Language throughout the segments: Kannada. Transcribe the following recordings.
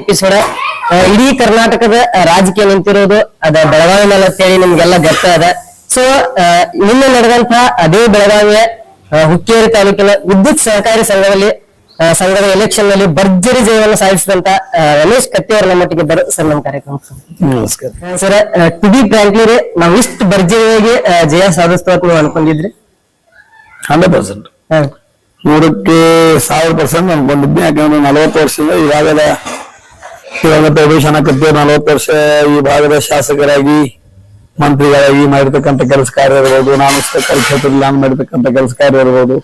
ಎಪಿಸೋಡ್ ಇಡೀ ಕರ್ನಾಟಕದ ರಾಜಕೀಯ ನಿಂತಿರೋದು ಅದ ಬೆಳಗಾವಿ ಮೇಲೆ ಅಂತೇಳಿ ನಿಮ್ಗೆಲ್ಲ ಗೊತ್ತ ಅದ. ಸೊ ನಿನ್ನೆ ನಡೆದಂತಹ ಅದೇ ಬೆಳಗಾವಿಯ ಹುಕ್ಕೇರಿ ತಾಲೂಕಿನ ವಿದ್ಯುತ್ ಸಹಕಾರಿ ಸಂಘದಲ್ಲಿ ಸಂಘದ ಎಲೆಕ್ಷನ್ನಲ್ಲಿ ಭರ್ಜರಿ ಜಯವನ್ನು ಸಾಧಿಸಿದಂತ ರಮೇಶ್ ಕತ್ತಿ ಅವರ ನಮ್ಮೊಟ್ಟಿಗೆ ಇದ್ದರು. ಸರ್ ನಮ್ಮ ಕಾರ್ಯಕ್ರಮ ನಮಸ್ಕಾರ. ಸರ್ ಟು ಬಿ ಫ್ರಾಂಕ್ಲಿ ನಾವು ಇಷ್ಟು ಭರ್ಜರಿಯಾಗಿ ಜಯ ಸಾಧಿಸ್ತಾ ನೀವು ಅನ್ಕೊಂಡಿದ್ರಿ? Hundred percent. ನೂರಕ್ಕೆ ಸಾವಿರ ಪರ್ಸೆಂಟ್ ಅನ್ಕೊಂಡಿದ್ದೆ ಯಾಕಂದ್ರೆ ನಲವತ್ತು ವರ್ಷದ ಈ ಇವಾಗ ಪ್ರವೇಶ ಅನ್ನಕತ್ತೆ ನಲವತ್ತು ವರ್ಷ ಈ ಭಾಗದ ಶಾಸಕರಾಗಿ ಮಂತ್ರಿಗಳಾಗಿ ಮಾಡಿರ್ತಕ್ಕಂಥ ಕೆಲಸ ಕಾರ್ಯ ಇರ್ಬೋದು ನಾನು ಕ್ಷೇತ್ರದಲ್ಲಿ ನಾನು ಮಾಡಿರ್ತಕ್ಕಂಥ ಕೆಲಸ ಕಾರ್ಯ ಇರ್ಬೋದು.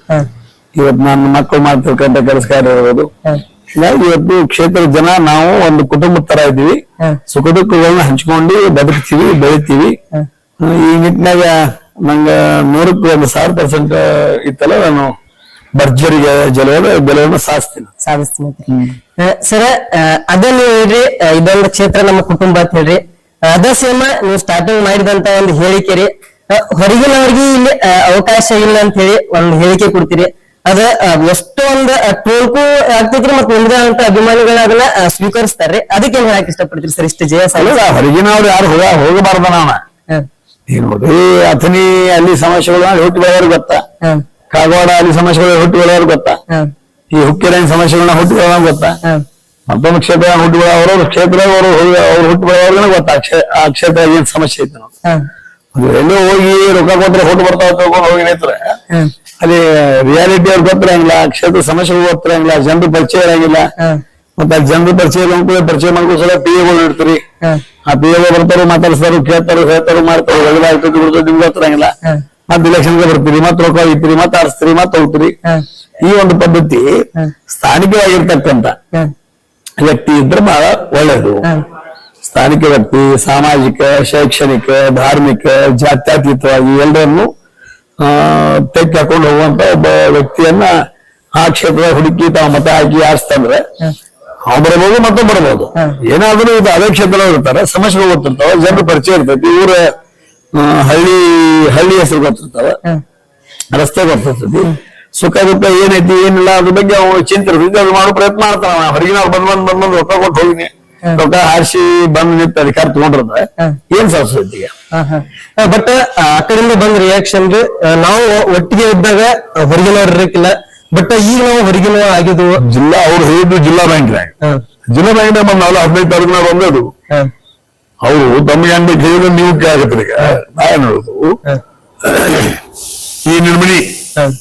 ಇವತ್ತು ನನ್ನ ಮಕ್ಕಳು ಮಾಡ್ತಿರ್ತಕ್ಕಂಥ ಕೆಲಸ ಕಾರ್ಯ ಇರ್ಬೋದು. ಹೀಗಾಗಿ ಇವತ್ತು ಕ್ಷೇತ್ರದ ಜನ ನಾವು ಒಂದು ಕುಟುಂಬದ ತರ ಇದ್ದೀವಿ. ಸುಖ ದುಃಖಗಳನ್ನ ಹಂಚ್ಕೊಂಡು ಬದುಕ್ತೀವಿ ಬೆಳಿತೀವಿ. ಈ ನಿಟ್ಟಿನಾಗ ನಂಗ ನೂರಕ್ಕೆ ಒಂದು ಸಾವಿರ ಪರ್ಸೆಂಟ್ ಇತ್ತಲ್ಲ ನಾನು ಭರ್ಜರಿಗೆ ಜಲವನ್ನು ಬೆಲೆಯನ್ನು ಸಾಧಿಸ್ತೀನಿ. ಸಾಧಿಸ್ತೀನಿ ಸರ್ ಅದನ್ನ ಹೇಳ್ರಿ ಆ, ಇದೊಂದು ಕ್ಷೇತ್ರ ನಮ್ಮ ಕುಟುಂಬ ಅಂತ ಹೇಳ್ರಿ. ಅದ ಸೇಮ ನೀವು ಸ್ಟಾರ್ಟಿಂಗ್ ಮಾಡಿದಂತ ಒಂದು ಹೇಳಿಕೆ ರೀ. ಹೊರಗಿನವ್ರಿಗೆ ಇಲ್ಲಿ ಅವಕಾಶ ಇಲ್ಲ ಅಂತ ಹೇಳಿ ಒಂದು ಹೇಳಿಕೆ ಕೊಡ್ತೀರಿ. ಅದ ಎಷ್ಟೊಂದು ಟೋಲ್ಕು ಆಗ್ತೈತ್ರಿ ಮತ್ತೆ ನಿಮ್ದೇ ಅಂತ ಅಭಿಮಾನಿಗಳು ಅದನ್ನ ಸ್ವೀಕರಿಸ್ತಾರ್ರಿ ಅದಕ್ಕೆ ಏನ್ ಹೇಳಕ್ ಇಷ್ಟಪಡ್ತೀರಿ ಸರ್ ಇಷ್ಟು ಜಯ ಸಾಲ? ಹೊರಗಿನವ್ರು ಯಾರು ಹೋಗ ಹೋಗಬಾರ್ದ ನಾವ ಈಗ ನೋಡ್ರಿ ಅಥನಿ ಅಲ್ಲಿ ಸಮಸ್ಯೆಗಳು ಹುಟ್ಟು ಬೆಳೆಯೋರು ಗೊತ್ತಾ? ಕಾಗವಾಡ ಅಲ್ಲಿ ಸಮಸ್ಯೆಗಳು ಹುಟ್ಟು ಬೆಳೆಯೋರು ಗೊತ್ತಾ? ಈ ಹುಕ್ಕೆರೆಯ ಸಮಸ್ಯೆಗಳನ್ನ ಹುಟ್ಟು ಬೆಳೆಯೋರು ಗೊತ್ತಾ? ಮತ್ತೊಮ್ಮ ಕ್ಷೇತ್ರ ಹುಟ್ಟುಗಳ ಅವ್ರವ್ರ ಕ್ಷೇತ್ರ ಅವರು ಅವ್ರು ಹುಟ್ಟು ಬೆಳೆಯೋರ್ಗನ ಗೊತ್ತಾ? ಆ ಕ್ಷೇ- ಆ ಕ್ಷೇತ್ರ ಏನ್ ಸಮಸ್ಯೆ ಐತೆ ನಾವು ಎಲ್ಲೋ ಹೋಗಿ ರೊಕ್ಕ ಕೊಟ್ರೆ ಹುಟ್ಟು ಬರ್ತಾವ ತಗೊಂಡು ಹೋಗಿ ನಿಂತ್ರೆ ಅಲ್ಲಿ ರಿಯಾಲಿಟಿ ಅವ್ರು ಗೊತ್ತಿರಂಗಿಲ್ಲ ಆ ಕ್ಷೇತ್ರ ಸಮಸ್ಯೆಗಳು ಗೊತ್ತಿರಂಗಿಲ್ಲ ಜನರು ಪರಿಚಯ ಇರಂಗಿಲ್ಲ ಮತ್ತೆ ಜನರು ಪರಿಚಯ ಮಾಡ್ಕೊಳ್ಳಿ ಪರಿಚಯ ಮಾಡ್ಕೊಳ್ಳೋ ಪಿ ಎಗಳು ಇಡ್ತೀರಿ ಆ ಪಿ ಎಗಳು ಬರ್ತಾರು ಮಾತಾಡ್ಸ್ತಾರು ಕೇಳ್ತಾರು ಹೇಳ್ತಾರು ಮಾಡ್ತಾರೆ ಎಲ್ಲ ಆಗ್ತದೆ ನಿಮ್ಗೆ ಗೊತ್ತಿರಂಗಿಲ್ಲ ಮತ್ತೆ ಇಲೆಕ್ಷನ್ಗೆ ಬರ್ತೀರಿ ಮತ್ತೆ ರೊಕ್ಕ ಇತ್ತೀರಿ ಮತ್ತೆ ಆಡಿಸ್ತೀರಿ ಮತ್ತೆ ಹೋಗ್ತೀರಿ. ಈ ಒಂದು ಪದ್ಧತಿ ಸ್ಥಾನಿಕವಾಗಿರ್ತಕ್ಕಂಥ ವ್ಯಕ್ತಿ ಇದ್ರೆ ಬಹಳ ಒಳ್ಳೇದು ಸ್ಥಾನಿಕ ವ್ಯಕ್ತಿ ಸಾಮಾಜಿಕ ಶೈಕ್ಷಣಿಕ ಧಾರ್ಮಿಕ ಜಾತ್ಯತೀತವಾಗಿ ಎಲ್ಲರನ್ನು ಆ ತೆಗೆದು ಹಾಕೊಂಡು ಹೋಗುವಂತ ಒಬ್ಬ ವ್ಯಕ್ತಿಯನ್ನ ಆ ಕ್ಷೇತ್ರದ ಹುಡುಕಿ ತಾವು ಮತ ಹಾಕಿ ಆರಿಸ್ತಂದ್ರೆ ಅವ್ರು ಬರ್ಬೋದು ಮತ್ತೆ ಬರ್ಬೋದು. ಏನಾದ್ರೂ ಇದು ಅದೇ ಕ್ಷೇತ್ರ ಇರ್ತಾರೆ ಸಮಸ್ಯೆಗಳು ಗೊತ್ತಿರ್ತಾವ ಜನರು ಪರಿಚಯ ಇರ್ತೈತಿ ಇವ್ರ ಹಳ್ಳಿ ಹಳ್ಳಿ ಹೆಸರು ಗೊತ್ತಿರ್ತಾವ ರಸ್ತೆ ಗೊತ್ತಿರ್ತೈತಿ. ಸುಖ ದುಃಖ ಏನೈತಿ ಏನಿಲ್ಲ ಅದ್ರ ಬಗ್ಗೆ ಅವ್ನು ಚಿಂತೆ ಅದು ಮಾಡೋ ಪ್ರಯತ್ನ ಮಾಡ್ತಾನ ಹೊರಗಿನ ಹೊರಗಿನವ್ರು ಬಂದ್ ಬಂದ್ ಬಂದ್ ಬಂದ್ ರೊಕ್ಕ ಕೊಟ್ಟು ಹೋಗಿನಿ ರೊಕ್ಕ ಹಾರಿಸಿ ಬಂದ್ ನಿಂತ ಅಧಿಕಾರ ತಗೊಂಡ್ರದ ಏನ್ ಸಂಸ್ಕೃತಿ ಬಟ್ ಆ ಕಡೆಯಿಂದ ಬಂದ್ ರಿಯಾಕ್ಷನ್ ನಾವು ಒಟ್ಟಿಗೆ ಇದ್ದಾಗ ಹೊರಗಿನವ್ರು ಇರಕ್ಕಿಲ್ಲ ಬಟ್ ಈಗ ನಾವು ಹೊರಗಿನ ಆಗಿದ್ವು ಜಿಲ್ಲಾ ಅವ್ರು ಹೇಳಿದ್ರು ಜಿಲ್ಲಾ ಬ್ಯಾಂಕ್ನಾಗ ಜಿಲ್ಲಾ ಬ್ಯಾಂಕ್ನಾಗ ಬಂದ್ ನಾವು ಹದಿನೈದು ತಾರೀಕಿನಾಗ ಬಂದದು ಅವರು ತಮ್ಮ ಹೆಂಗ್ ಕೇಳಿದ್ರೆ ನೀವು ಕೇಳಕತ್ರಿ ಈಗ. ನಾ ಏನ್ ಹೇಳುದು ಈ ನಿರ್ಮಿಡಿ ಮನಿ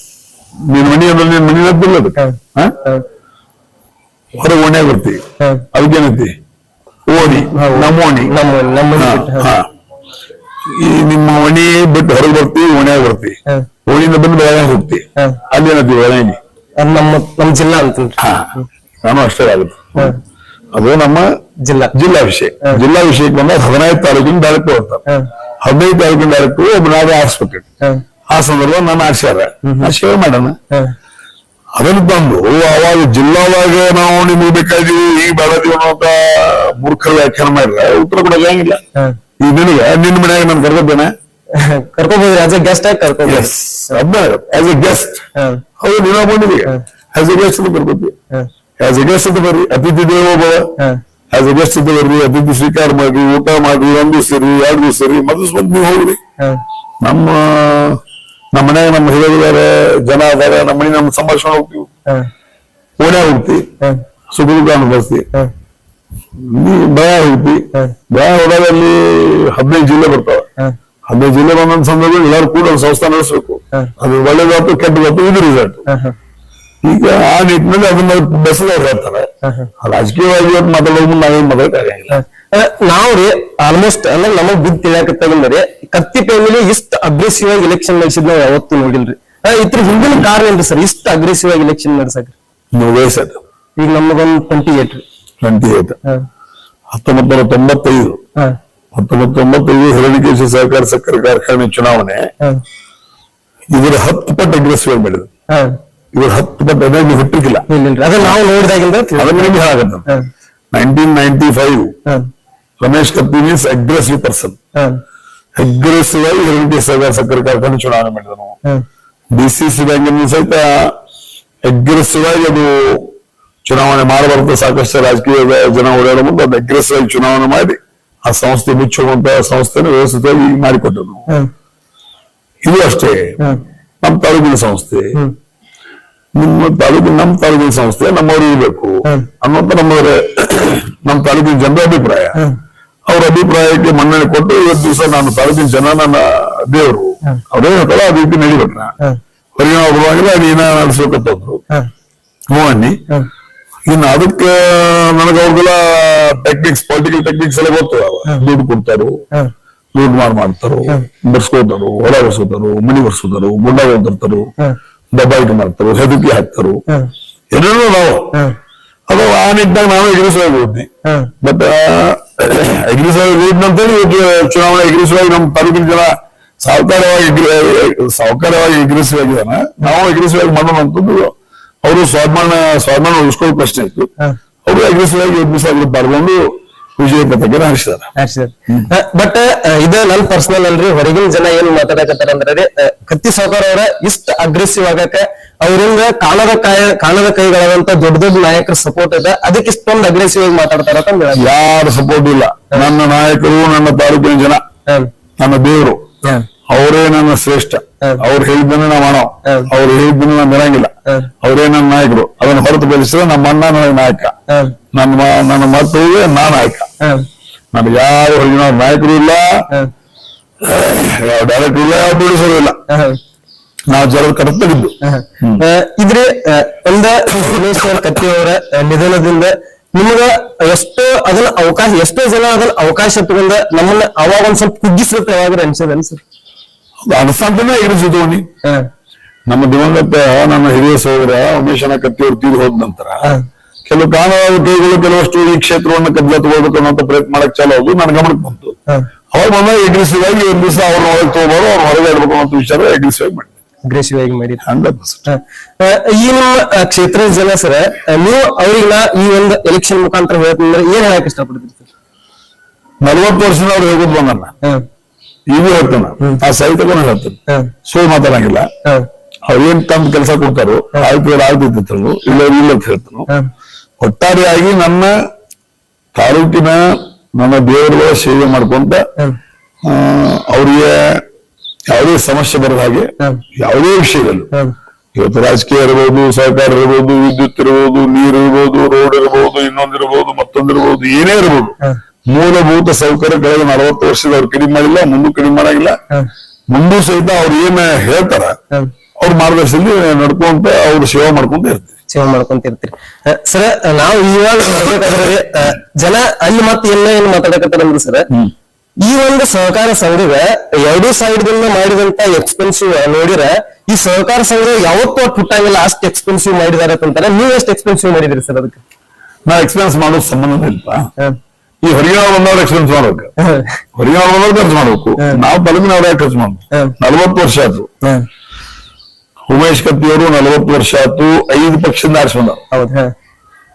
ನಿನ್ ಮನಿ ಅಂದ್ರೆ ನಿನ್ ಮನಿ ಅದಕ್ಕೆ ಹೊರಗೆ ಓಣೆ ಬರ್ತೀವಿ ಅದಕ್ಕೇನೈತಿ ಓಣಿ ನಮ್ಮ ಓಣಿ. ಈ ನಿಮ್ಮ ಓಣಿ ಬಿಟ್ಟು ಹೊರಗೆ ಬರ್ತೀವಿ ಓಣ್ಯಾಗ ಬರ್ತೀವಿ ಓಣಿಯಿಂದ ಬಂದು ಬೆಳಗಾವಿ ಹೋಗ್ತೀವಿ ಹಾ. ಅಲ್ಲಿ ಏನೈತಿ ಬೆಳಗಾವಿ ನಮ್ಮ ನಮ್ಮ ಜಿಲ್ಲಾ ಅಂತ ಹಾ. ನಾನು ಅಷ್ಟೇ ಆಗುತ್ತೆ ಅದು ನಮ್ಮ ಜಿಲ್ಲಾ. ಜಿಲ್ಲಾ ವಿಷಯ. ಜಿಲ್ಲಾ ವಿಷಯಕ್ಕೆ ಬಂದಾಗ ಹದಿನೈದು ತಾಲೂಕಿನ ಡೈರೆಕ್ಟ್ ಬರ್ತಾರೆ ಹದಿನೈದು ತಾಲೂಕಿನ ಡೈರೆಕ್ಟ್ ಒಬ್ಬ ಆಸ್ಪತ್ರೆ. ಆ ಸಂದರ್ಭ ನಾನು ಆಡ್ಸ್ಯಾರ ನಾ ಸೇವೆ ಮಾಡೋಣ ಅದನ್ನ ಬಂದು ಅವಾಗ ಜಿಲ್ಲಾದಾಗ ನಾವು ನಿಮಗೆ ಬೇಕಾದೀವಿ ಈಗ ಬೇಡದೀವಿ ಅನ್ನೋಂತ ಮೂರ್ಖರ ವ್ಯಾಖ್ಯಾನ ಮಾಡಿದ್ರೆ ಉತ್ತರ ಕೊಡಕ್ಕೆ ಈ ಈಗ ನಿನಗೆ ನಿನ್ನ ಮನ್ಯಾಗ ನಾನು ಕರ್ಕೊದ್ದೇನೆ ಕರ್ಕೋಬಹುದು ಆಸ್ ಎ ಗೆಸ್ಟ್ ಆಗಿ ಕರ್ಕೋಬಹುದು ಆಸ್ ಎ ಗೆಸ್ಟ್ ಹೌದು ನೀವ ಬಂದಿದ್ದೀವಿ ಆಸ್ ಎ ಗೆಸ್ಟ್ ಅಂತ ಬರ್ಬೋದು ಆಸ್ ಎ ಗೆಸ್ಟ್ ಅಂತ ಬರ್ರಿ. ಅತಿಥಿ ದೇವ ಭವ ಆಸ್ ಎ ಗೆಸ್ಟ್ ಅಂತ ಬರ್ರಿ. ಅತಿಥಿ ಸ್ವೀಕಾರ ಮಾಡ್ರಿ ಊಟ ಮಾಡ್ರಿ ಒಂದು ಸರಿ ಎರಡು ಸರಿ ಇರ್ರಿ ಮದ್ರಸ್ ಬಂದು ನೀವು ಹೋಗ್ರಿ. ನಮ್ಮ ನಮ್ಮ ಮನ್ಯಾಗ ನಮ್ಮ ಹಿರಿಯರಿದ್ದಾರೆ ಜನ ಅದಾರ ನಮ್ಮ ಮನೆ ನಮ್ಮ ಸಂಭಾಷಣೆ ಹೋಗ್ತೀವಿ. ಓಣ್ಯಾಗ ಹೋಗ್ತಿ ಸುಖ ಅನುಭವಿಸ್ತಿ ಭಯ ಹೋಗ್ತಿ ಭಯ ಹೋದಾಗ ಅಲ್ಲಿ ಹದಿನೈದು ಜಿಲ್ಲೆ ಬರ್ತಾವ. ಹದಿನೈದು ಜಿಲ್ಲೆ ಬಂದ ಸಂದರ್ಭದಲ್ಲಿ ಎಲ್ಲರೂ ಕೂಡ ಒಂದು ಸಂಸ್ಥೆ ನಡೆಸಬೇಕು. ಅದು ಒಳ್ಳೇದಾಯ್ತು ಕೆಟ್ಟದಾಯ್ತು ಇದು ರಿಸಲ್ಟ್ ಈಗ ಆ ನಿಟ್ಟಿನಲ್ಲಿ ಅದನ್ನ ಬೆಸದವ್ರು ಹೇಳ್ತಾರೆ ರಾಜಕೀಯವಾಗಿ ಅವ್ರು ಮಾತಾಡೋದು ನಾವೇನ್ ಮಾತಾಡಕ್ಕಾಗಂಗಿಲ್ಲ ನಾವು ರೀ ಆಲ್ಮೋಸ್ಟ್ ಅಂದ್ರೆ ನಮಗ್ ಬುದ್ಧಿ ತಿಳಿಯಾಕತ್ತಾಗಂದ್ರೆ ಕತ್ತಿ ಫ್ಯಾಮಿಲಿ ಇಷ್ಟ ಅಗ್ರೆಸಿವ್ ಆಗಿ ಎಲೆಕ್ಷನ್ ನಡೆಸಿದ್ ನಾವ್ ಯಾವತ್ತೂ ನೋಡಿಲ್ರಿ. ಆ, ಇದ್ರ ಹಿಂದಿನ ಕಾರಣ ಏನ್ರಿ ಸರ್ ಇಷ್ಟ ಅಗ್ರೆಸಿವ್ ಆಗಿ ಎಲೆಕ್ಷನ್ ನಡೆಸಕ್? ನೀವು ವಯಸ್ಸದು ಈಗ ನಮಗೊಂದು ಟ್ವೆಂಟಿ ಏಟ್ ರೀ. ಟ್ವೆಂಟಿ ಏಟ್ ಹತ್ತೊಂಬತ್ತು ನೂರ ತೊಂಬತ್ತೈದು ಹತ್ತೊಂಬತ್ತು ತೊಂಬತ್ತೈದು ಹಿರಣ್ಯಕೇಶಿ ಸಹಕಾರ ಸಕ್ಕರೆ ಕಾರ್ಖಾನೆ ಚುನಾವಣೆ. ಇದರ ಹತ್ತು ಪಟ್ಟು ಅಗ್ರೆಸಿವ್ ಆಗಿ ಮಾಡಿದ್ರು ಇವ್ರ ಹತ್ತು ಪಟ್ಟು ಅದಾಗಿ ನೀವು ಹುಟ್ಟಿಗಿಲ್ಲ ಇಲ್ಲಿಲ್ರಿ ಅದ ನಾವು ನೋಡಿದಾಗಿಂದ. ಅದನ್ನ ನಿಮ್ಗೆ ಹೇಳಕತ್ತ nineteen ninety five Ramesh Katti means aggressive person aggressive ಆಗಿ ಹಿರಣ್ಯಕೇಶಿ ಸಹಕಾರ ಸಕ್ಕರೆ ಕಾರ್ಖಾನೆ ಚುನಾವಣೆ ಮಾಡಿದ್ರು ನಾವು ಹಾ, ಡಿ ಸಿ ಸಿ ಬ್ಯಾಂಕ್ ಸಹಿತ ಅಗ್ರೆಸಿವ್ ಆಗಿ ಅದು ಚುನಾವಣೆ ಮಾಡಬಾರ್ದು ಸಾಕಷ್ಟು ರಾಜಕೀಯ ಜನ ಓಡಾಡೋ ಮುಂದೆ ಅದು ಅಗ್ರೆಸಿವ್ ಆಗಿ ಚುನಾವಣೆ ಮಾಡಿ ಆ ಸಂಸ್ಥೆ ಮುಚ್ಚುವಂತ ಸಂಸ್ಥೆನ ವ್ಯವಸ್ಥಿತವಾಗಿ ಮಾಡಿಕೊಟ್ಟರು ಇದು ಅಷ್ಟೇ. ನಮ್ಮ ತಾಲೂಕಿನ ಸಂಸ್ಥೆ. ನಿಮ್ಮ ತಾಲೂಕು ನಮ್ಮ ತಾಲೂಕಿನ ಸಂಸ್ಥೆ ನಮ್ಮವರು ಇರಬೇಕು. ಅನ್ನೋಂತ ನಮ್ಮವರ ನಮ್ಮ ತಾಲೂಕಿನ ಜನರ ಅಭಿಪ್ರಾಯ. ಅವ್ರ ಅಭಿಪ್ರಾಯಕ್ಕೆ ಮನ್ನಣೆ ಕೊಟ್ಟು ಇವತ್ತು ದಿವಸ ನಾನು ತಾಲೂಕಿನ ಜನ ನನ್ನ ದೇವರು. ಅವ್ರೇ ಹೇಳ್ತಾರ ಆ ರೀತಿ ನಡಿಬೇಕ್ರ. ಹ್ಮ್. ಬರುವಾಗಲೇ ನೀನ ನಡೆಸ್ಬೇಕಂತಂದ್ರು ಹ್ಞೂ ಅನ್ನಿ ಇನ್ನು ಅದಕ್ಕೆ ನನಗೆ ಅವ್ರಿಗೆಲ್ಲ ಟೆಕ್ನಿಕ್ಸ್ ಪೊಲಿಟಿಕಲ್ ಟೆಕ್ನಿಕ್ಸ್ ಎಲ್ಲ ಗೊತ್ತು. ದುಡ್ಡು ಕೊಡ್ತಾರೋ. ದುಡ್ಡು ಮಾರ್ ಮಾಡ್ತಾರೋ. ಬರ್ಸ್ಕೊತಾರೋ ಬರ್ಸ್ಕೊತಾರು ಮನಿ ಬರ್ಸ್ಕೊತಾರು ಗುಂಡ ಹ್ಮ್. ದಬ್ಬಾಯಿಕೆ ಮಾಡ್ತಾರೋ ಹೆದರಿಕೆ ಹಾಕ್ತಾರು. ಎಲ್ಲರೂ ನಾವು. ಅದು ಆ ನಿಟ್ಟಿನಾಗ ನಾವು ಎಗ್ರೆಸಿವ್ ಹೋದ್ನಿ ಬಟ್ ಎಗ್ರೆಸಿವ್ ಹೋದ್ ನಂತರ ಇವತ್ತು ಚುನಾವಣೆ ಆಗಿ ನಮ್ಮ ತಾಲೂಕಿನ ಜನ ಸಾವಕಾರವಾಗಿ ಸಾವಕಾರವಾಗಿ ಎಗ್ರೆಸಿವ್ ಆಗಿದ್ದಾನೆ ನಾವು ಎದುರಿಸುವಾಗಿ ಮಾಡೋಣ ಅಂತಂದು ಅವರು ಸ್ವಾಭಿಮಾನ ಸ್ವಾಭಿಮಾನ ಉಳಿಸ್ಕೊಳ್ಳೋ ಪ್ರಶ್ನೆ ಇತ್ತು. ಹ್ಮ್ ಆಗಿ ಎಗ್ರೆಸಿವ್ ಆಗಿ ಪಡ್ಕೊಂಡು ವಿಜಯ ಪತಾಕೆ ಹಾರಿಸಿದಾರೆ ಬಟ್ ಇದ ನನ್ ಪರ್ಸನಲ್ ಅಲ್ರಿ ಹೊರಗಿನ ಜನ ಏನ್ ಮಾತಾಡಕತ್ತಾರ ಅಂದ್ರೆ ಕತ್ತಿ ಸಾವುಕಾರ ಅವರ ಇಷ್ಟ ಅಗ್ರೆಸಿವ್ ಆಗಕ ಅವ್ರಿಂದ ಕಾಣದ ಕಾಯ ಕಾಣದ ಕೈಗಳಾದಂತ ದೊಡ್ಡ ದೊಡ್ಡ ನಾಯಕರ ಸಪೋರ್ಟ್ ಇದೆ ಅದಕ್ಕೆ ಇಷ್ಟೊಂದು ಅಗ್ರೆಸಿವ್ ಆಗಿ ಮಾತಾಡ್ತಾರ. ಯಾರ ಸಪೋರ್ಟ್ ಇಲ್ಲ. ನನ್ನ ನಾಯಕರು ನನ್ನ ತಾಲೂಕಿನ ಜನ ಹ್ಮ್ ನನ್ನ ದೇವರು ಅವರೇ ನನ್ನ ಶ್ರೇಷ್ಠ. ಅವ್ರು ಹೇಳಿದ್ದನ್ನ ನಾವು ಮಾಡೋ. ಅವ್ರು ಹೇಳಿದ್ದನ್ನ ನಾನು ಬರಂಗಿಲ್ಲ. ಅವರೇ ನನ್ನ ನಾಯಕರು. ಅದನ್ನು ಹೊರತುಪಡಿಸಿದ್ರೆ ನಮ್ಮ ಅಣ್ಣ ನನಗೆ ನಾಯಕ. ನನ್ನ ನನ್ನ ಮಕ್ಕಳಿಗೆ ನಾನು ಆಯ್ಕ. ನನಗೆ ಯಾರು ಹೊರಗಿನ ನಾಯಕರು ಇಲ್ಲ. ಯಾವ ಡೈರೆಕ್ಟರ್ ಇಲ್ಲ ಯಾವ ಪ್ರೊಡ್ಯೂಸರ್ ಇಲ್ಲ ನಾವು ಜನರು ಕರೆಕ್ಟಾಗಿದ್ದು ಹ್ಮ್. ಆ, ಇದ್ರೆ ಒಂದ ಉಮೇಶ್ ಅವ್ರ ಕತ್ತಿ ಅವರ ನಿಧನದಿಂದ ನಿಮಗ ಎಷ್ಟೋ ಅದನ್ನ ಅವಕಾಶ ಎಷ್ಟೋ ಜನ ಅದನ್ನ ಅವಕಾಶ ತಗೊಂಡ ನಮ್ಮನ್ನ ಅವಾಗ ಒಂದ್ ಸ್ವಲ್ಪ ಕುಗ್ಗಿಸುತ್ತೆ ಯಾವಾಗ ಅನ್ಸದ ಅನ್ಸರ್ ಅನಸಂತನೇ ಎದುರಿಸಿದ್ವು ನೀ ಹ್ಮ್ ನಮ್ಮ ದಿವಂಗತ ನನ್ನ ಹಿರಿಯ ಸಹೋದರ ಉಮೇಶನ ಕತ್ತಿಯವರು ತೀರಿ ಹೋದ ನಂತರ. ಕೆಲವು ಕಾನೂನು ಉದ್ಯೋಗಗಳು ಕೆಲವಷ್ಟು ಈ ಕ್ಷೇತ್ರವನ್ನು ಕಬ್ಜ ತಗೋಬೇಕು ಅನ್ನೋ ಪ್ರಯತ್ನ ಮಾಡಕ್ ಚಾಲು ಆದ್ರು ನನ್ನ ಗಮನಕ್ಕೆ ಬಂತು. ಅವಾಗ ಎಗ್ರೆಸಿವ್ ಆಗಿ ಒಂದ್ ದಿವಸ ಅವ್ರನ್ನ ಒಳಗೆ ತಗೋಬಾರು ಅವ್ರ ಹೊರಗೆ ಇಡ್ಬೇಕು ಅನ್ನೋ ವಿಚಾರ ಎಗ್ರೆಸಿವ್ ಮಾಡಿ ಅಗ್ರೆಸಿವ್ ಆಗಿ ಮಾಡಿದ್ರು ಹಂಡ್ರೆಡ್ ಪರ್ಸೆಂಟ್ ಈ ನಿಮ್ಮ ಕ್ಷೇತ್ರದ ಜನ ಸರ ನೀವು ಅವ್ರಿಗೆಲ್ಲ ಈ ಒಂದು ಎಲೆಕ್ಷನ್ ಮುಖಾಂತರ ಹೇಳ್ತಂದ್ರೆ ಏನ್ ಹೇಳಕ್ ಇಷ್ಟಪಡ್ತೀರಿ ಸರ್? ನಲ್ವತ್ತು ವರ್ಷದ ಅವ್ರು ಹೇಗೋದ್ ಹ್ಮ್ ಈಗೂ ಹೇಳ್ತಾನ ಆ ಸಹಿತಗೂ ಹೇಳ್ತಾನೆ. ಸುಳ್ಳು ಮಾತಾಡಂಗಿಲ್ಲ. ಅವ್ರು ಏನ್ ತಂದ್ ಕೆಲಸ ಕೊಡ್ತಾರೋ ಆಯ್ತು ಆಗ್ತೈತಿ ಇಲ್ಲ ಇಲ್ಲ ಅಂತ ಹೇಳ್ತಾನು. ಒಟ್ಟಾರೆಯಾಗಿ ನನ್ನ ತಾಲೂಕಿನ ನನ್ನ ದೇವರುಗಳ ಸೇವೆ ಮಾಡ್ಕೊಂತ ಅವರಿಗೆ ಆ, ಅವ್ರಿಗೆ ಯಾವುದೇ ಸಮಸ್ಯೆ ಬರದ ಹಾಗೆ. ಯಾವುದೇ ವಿಷಯದಲ್ಲಿ. ಇವತ್ತು ರಾಜಕೀಯ ಇರಬಹುದು ಸಹಕಾರ ಇರಬಹುದು ವಿದ್ಯುತ್ ಇರಬಹುದು ನೀರು ಇರಬಹುದು ರೋಡ್ ಇರಬಹುದು ಇನ್ನೊಂದಿರಬಹುದು ಮತ್ತೊಂದಿರಬಹುದು ಏನೇ ಇರಬಹುದು ಮೂಲಭೂತ ಸೌಕರ್ಯ ಕಳೆದ ನಲವತ್ತು ವರ್ಷದ ಅವ್ರು ಕಡಿಮೆ ಮಾಡಿಲ್ಲ ಮುಂದೂ ಕಡಿಮೆ ಮಾಡಾಗಿಲ್ಲ. ಮುಂದೂ ಸಹಿತ ಅವ್ರು ಏನ್ ಹೇಳ್ತಾರ ಅವ್ರ ಮಾರ್ಗದರ್ಶನದಲ್ಲಿ ನಡ್ಕೊಂತ ಅವ್ರು ಸೇವೆ ಮಾಡ್ಕೊಂತ ಇರ್ತೀವಿ ಸೇವೆ ಮಾಡ್ಕೊಂತಿರ್ತೀರಿ. ಸರ್ ನಾವು ಇವಾಗ ನೋಡ್ಬೇಕಾದ್ರೆ ಜನ ಅಲ್ಲಿ ಮತ್ತೆ ಎಲ್ಲ ಏನ್ ಮಾತಾಡಕತ್ತಾರಂದ್ರೆ ಸರ್ ಈ ಒಂದು ಸಹಕಾರ ಸಂಘದ ಎರಡೂ ಸೈಡ್ ದಿಂದ ಮಾಡಿದಂತ ಎಕ್ಸ್ಪೆನ್ಸಿವ್ ನೋಡಿರ ಈ ಸಹಕಾರ ಸಂಘ ಯಾವತ್ತೂ ಹುಟ್ಟಾಗಿಲ್ಲ ಅಷ್ಟು ಎಕ್ಸ್ಪೆನ್ಸಿವ್ ಮಾಡಿದಾರೆ ಅಂತಾರೆ ನೀವು ಎಷ್ಟು ಎಕ್ಸ್ಪೆನ್ಸಿವ್ ಮಾಡಿದ್ರಿ ಸರ್ ಅದಕ್ಕೆ? ನಾ ಎಕ್ಸ್ಪೆನ್ಸ್ ಮಾಡೋದು ಸಂಬಂಧ ಇಲ್ಲ. ಈ ಹೊರಗಿನ ಬಂದವ್ರು ಎಕ್ಸ್ಪೀರಿಯನ್ಸ್ ಮಾಡ್ಬೇಕು. ಹೊರಗಿನ ಬಂದವ್ರು ಖರ್ಚು ಮಾಡ್ಬೇಕು. ನಾವು ಬಲಗಿನವ್ರ ಖರ್ಚು ಮಾಡ್ಬೇಕು. ನಲ್ವತ್ತು ವರ್ಷ ಆಯ್ತು. ಹ್ಮ್. ಉಮೇಶ್ ಕತ್ತಿಯವರು ನಲವತ್ತು ವರ್ಷ ಆಯ್ತು ಐದು ಪಕ್ಷದಿಂದ ಆರಿಸಿ ಬಂದವರು ಹೌದ್ ಹ್ಮ್.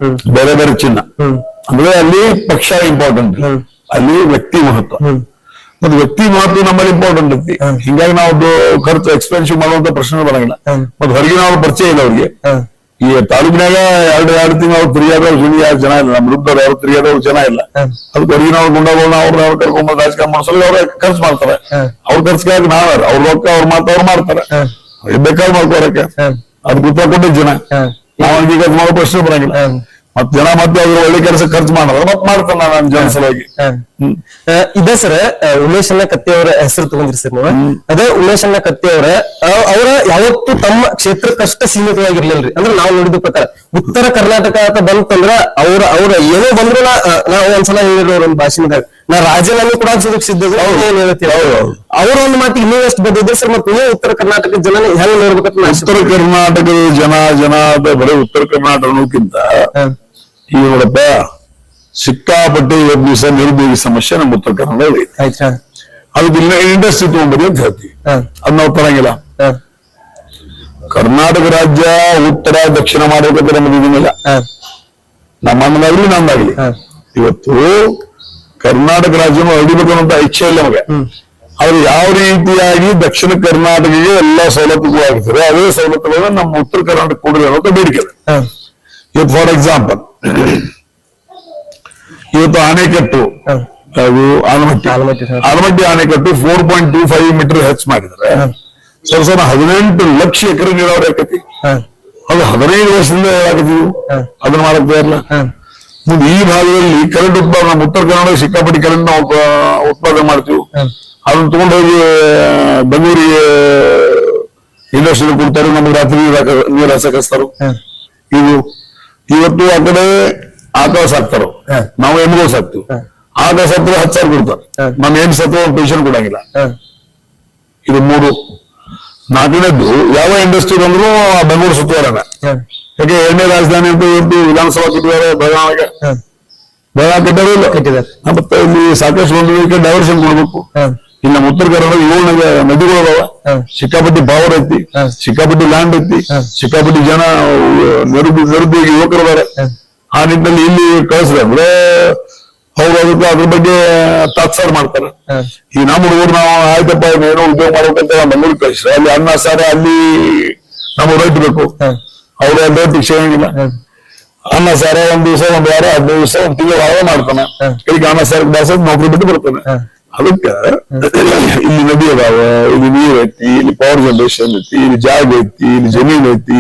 ಹ್ಮ್. ಬೇರೆ ಬೇರೆ ಚಿನ್ನ. ಅಂದ್ರೆ ಅಲ್ಲಿ ಪಕ್ಷ ಇಂಪಾರ್ಟೆಂಟ್ ಅಲ್ಲಿ ವ್ಯಕ್ತಿ ಮಹತ್ವ. ಮತ್ತೆ ವ್ಯಕ್ತಿ ಮಹತ್ವ ನಮ್ಮಲ್ಲಿ ಇಂಪಾರ್ಟೆಂಟ್ ಐತಿ. ಹಿಂಗಾಗಿ ನಾವು ಖರ್ಚು ಎಕ್ಸ್ಪೆನ್ಸಿವ್ ಮಾಡುವಂತ ಪ್ರಶ್ನೆ ಬರಂಗಿಲ್ಲ. ಮತ್ತೆ ಹೊರಗಿನ ಅವ್ರ ಪರಿಚಯ ಇಲ್ಲ ಅವ್ರಿಗೆ. ಈ ತಾಲೂಕಿನಾಗ ಎರಡು ಎರಡು ತಿಂಗಳು ಅವ್ರು ತಿರುಗಾದವ್ರು ಜನ ಯಾರು ಜನ ಇಲ್ಲ. ನಮ್ಮ ವೃದ್ಧರು ಯಾರು ತಿರುಗಾದವ್ರು ಜನ ಇಲ್ಲ. ಅದು ಅದಕ್ಕೆ ಹೊರಗಿನ ಅವ್ರು ಗುಂಡಗಳನ್ನ ಅವ್ರ ಅವ್ರು ಕರ್ಕೊಂಡ್ಬಂದು ರಾಜಕಾರಣ ಮಾಡಿಸಲು ಅವ್ರ ಖರ್ಚು ಮಾಡ್ತಾರೆ. ಅವ್ರ ಖರ್ಚಿಗಾಗಿ ನಾವ್ ಅವ್ರ ರೊಕ್ಕ ಅವ್ರ ಮಾತು ಅವ್ರು ಮಾಡ್ತಾರೆ. ಬೇಕಾದ್ರೆ ಮಾಡ್ಕೋರಕ್ಕೆ ಅದ್ ಕೊಟ್ಟಿದ್ ಜನ ಹ್ಮ್. ನಾವು ಈಗ ಅದ್ ಮಾಡೋ ಪ್ರಶ್ನೆ ಬರಂಗಿಲ್ಲ. ಮತ್ ಜನ ಮತ್ತೆ ಅದ್ರ ಒಳ್ಳೆ ಕೆಲಸ ಖರ್ಚು ಮಾಡೋದು ಮತ್ ಮಾಡ್ತಾನ ನಾನು ಜನ ಸಲುವಾಗಿ. ಇದೇ ಸರ್. ಉಮೇಶ್ ಅಣ್ಣ ಕತ್ತಿ ಅವರ ಹೆಸರು ತಗೊಂಡ್ರಿ ಸರ್ ನೀವು. ಅದೇ ಉಮೇಶ್ ಅಣ್ಣ ಕತ್ತಿ ಅವರ ಅವರ ಯಾವತ್ತು ತಮ್ಮ ಕ್ಷೇತ್ರಕ್ಕಷ್ಟ ಸೀಮಿತವಾಗಿರ್ಲಿಲ್ರಿ. ಅಂದ್ರೆ ನಾವು ನೋಡಿದ ಪ್ರಕಾರ ಉತ್ತರ ಕರ್ನಾಟಕ ಅಂತ ಬಂತಂದ್ರ ಅವ್ರ ಅವ್ರ ಏನೋ ಬಂದ್ರು ನಾವು ಒಂದ್ಸಲ ಹೇಳಿದ್ರು ಅವ್ರ ಒಂದ್ ಭಾಷಣದಾಗ. ನಾ ರಾಜೀನಾಮೆ ಕೂಡ ಸಿದ್ಧ ಅವ್ರು ಏನ್ ಹೇಳ್ತೀವಿ? ಅವ್ರ ಒಂದ್ ಮಾತು ಇನ್ನೂ ಎಷ್ಟು ಬಂದಿದ್ದೆ ಸರ್ ಮತ್ತೆ ಇನ್ನೂ ಉತ್ತರ ಕರ್ನಾಟಕದ ಜನ ಹೆಂಗ್ ನೋಡ್ಬೇಕಂತ ಉತ್ತರ ಕರ್ನಾಟಕದ ಜನ ಜನ ಬರೀ ಉತ್ತರ ಕರ್ನಾಟಕ ಈ ನೋಡಪ್ಪ ಸಿಕ್ಕಾಪಟ್ಟೆ ಇವತ್ತು ದಿವಸ ನಿರುದ್ಯೋಗಿ ಸಮಸ್ಯೆ ನಮ್ಮ ಉತ್ತರ ಕನ್ನಡ ಐತಿ ಆಯ್ತಾ ಅದಕ್ಕೆ ಇಂಡಸ್ಟ್ರಿ ತಗೊಂಡ್ಬರಿ ಅಂತ ಹೇಳ್ತೀವಿ. ಅದ್ ನಾವು ತರಂಗಿಲ್ಲ ಕರ್ನಾಟಕ ರಾಜ್ಯ ಉತ್ತರ ದಕ್ಷಿಣ ಮಾಡ್ಬೇಕಂತ ನಮ್ಮ ಇದನ್ನಿಲ್ಲ ಹ್ಮ್. ನಮ್ಮ ಅಣ್ಣನಾಗ್ಲಿ ನಂದಾಗ್ಲಿ ಹ್ಮ್. ಇವತ್ತು ಕರ್ನಾಟಕ ರಾಜ್ಯನ ಹೊಡಿಬೇಕು ಇಚ್ಛೆ ಇಲ್ಲ ನಮಗೆ. ಆದ್ರೆ ಯಾವ ರೀತಿಯಾಗಿ ದಕ್ಷಿಣ ಕರ್ನಾಟಕಕ್ಕೆ ಎಲ್ಲಾ ಸವಲತ್ತುಗಳು ಆಗ್ತದೆ ಅದೇ ಸವಲತ್ತುಗಳನ್ನ ನಮ್ಮ ಉತ್ತರ ಕರ್ನಾಟಕ ಕೊಡಲಿ ಅನ್ನೋದು ಬೇಡಿಕೆ. ಇವತ್ತು ಫಾರ್ ಎಕ್ಸಾಂಪಲ್ ಇವತ್ತು ಅಣೆಕಟ್ಟು ಹ್ಮ್. ಅದು Almatti. Almatti, ಆಣೆಕಟ್ಟು four point two five meter ಹೆಚ್ಚು ಮಾಡಿದ್ರೆ ಸರ್ ಸರ್ ಹದಿನೆಂಟು ಲಕ್ಷ ಎಕರೆ ನೀರಾವರಿ ಆಕತಿ. ಅದು ಹದಿನೈದು ವರ್ಷದಿಂದ ಹ್ಮ್. ಅದನ್ನ ಮಾಡಕ್ ಇರಲ್ಲ ಈ ಭಾಗದಲ್ಲಿ ಕರೆಂಟ್ ಉತ್ಪಾದನೆ ನಮ್ಮ ಉತ್ತರ ಕನ್ನಡ ಸಿಕ್ಕಾಪಟ್ಟಿ ಕರೆಂಟ್ ನಾವು ಉತ್ಪಾದನೆ ಮಾಡ್ತೀವಿ. ಅದನ್ನ ತಗೊಂಡೋಗಿ ಬೆಂಗಳೂರಿಗೆ ಇಂಡಸ್ಟ್ರಿ ಕೊಡ್ತಾರೆ. ನಮಗೆ ರಾತ್ರಿ ನೀರು ನೀರ್ ಹಸಕ್ ಹಚ್ತಾರು ಇದು ಇವತ್ತು ಆ ಕಡೆ ಆಕಾಶ ಸಾಕ್ತಾರ ಹ್ಮ್. ನಾವು ಎಮ್ಮೆಗಳು ಸಾಕ್ತಿವಿ ಆಗ ಸತ್ರ ಹತ್ತು ಸಾವಿರ ಕೊಡ್ತಾರೆ. ನಮ್ಮ ಏನ್ ಒಂದು ಪೆನ್ಷನ್ ಕೊಡಂಗಿಲ್ಲ. ಇದು ಮೂರು ನಾಲ್ಕನೇದ್ದು ಯಾವ ಇಂಡಸ್ಟ್ರಿ ಬಂದ್ರು ಬೆಂಗಳೂರು ಸುತ್ತುವರಣ. ಯಾಕೆ ಎರಡನೇ ರಾಜಧಾನಿ ಅಂತ ಇವತ್ತು ವಿಧಾನಸಭಾ ಕಟ್ಟಿದ್ದಾರೆ ಬೆಳಗಾವಿಗೆ. ಬೆಳಗಾವಿ ಕಟ್ಟಾರೋ ಇಲ್ಲ. ಮತ್ತೆ ಇಲ್ಲಿ ಸಾಕಷ್ಟು ಬಂದಿದ್ದಕ್ಕೆ ಡೈವರ್ಷನ್ ಮಾಡ್ಬೇಕು. ಇಲ್ಲಿ ನಮ್ಮ ಉತ್ತರ ಕರ್ನಾಟಕ ಏಳು ನದಿ ನದಿಗಳು ಅದಾವ. ಸಿಕ್ಕಾಪಟ್ಟಿ ಪವರ್ ಐತಿ. ಸಿಕ್ಕಾಪಟ್ಟಿ ಲ್ಯಾಂಡ್ ಐತಿ. ಸಿಕ್ಕಾಪಟ್ಟಿ ಜನ ನಿರುದ್ಯೋಗ ಯುವಕರು ಹ್ಮ್. ಆ ನಿಟ್ಟಿನಲ್ಲಿ ಇಲ್ಲಿ ಕಳಿಸಿದೆ. ಅಂದ್ರೆ ಅವ್ರು ಅದಕ್ಕೆ ಅದ್ರ ಬಗ್ಗೆ ತಾತ್ಸಾರ ಮಾಡ್ತಾರೆ. ಈ ನಮ್ಮ ಹುಡುಗರು ನಾವು ಆಯ್ತಪ್ಪ ಏನೋ ಉದ್ಯೋಗ ಮಾಡ್ಬೇಕಂತ ಬೆಂಗಳೂರು ಕಳಿಸ್ರೆ ಅಲ್ಲಿ ಅನ್ನ ಸಾರೆ ಅಲ್ಲಿ ನಮ್ಮ ರೈಟ್ ಬೇಕು. ಅವ್ರ ರೇಟ್ ಸಿಗಂಗಿಲ್ಲ ಹ್ಮ್. ಅನ್ನ ಸಾರ ಒಂದ್ ದಿವಸ ಒಂದ್ ವಾರ ಹದಿನೈದು ದಿವಸ ಒಂದ್ ತಿಂಗಳು ವಾರ ಮಾಡ್ತಾನೆ. ಕೈಗೆ ಈಗ ಅನ್ನ ಸಾರ ಬಾಸ ನೌಕರಿ ಬಿಟ್ಟು ಬರ್ತಾನೆ. ಅದಕ್ಕೆ ಇಲ್ಲಿ ನದಿ ಅದಾವ ಇಲ್ಲಿ ನೀರ್ ಐತಿ ಇಲ್ಲಿ ಪವರ್ ಜನರೇಷನ್ ಐತಿ ಇಲ್ಲಿ ಜಾಗ ಐತಿ ಇಲ್ಲಿ ಜಮೀನ್ ಐತಿ.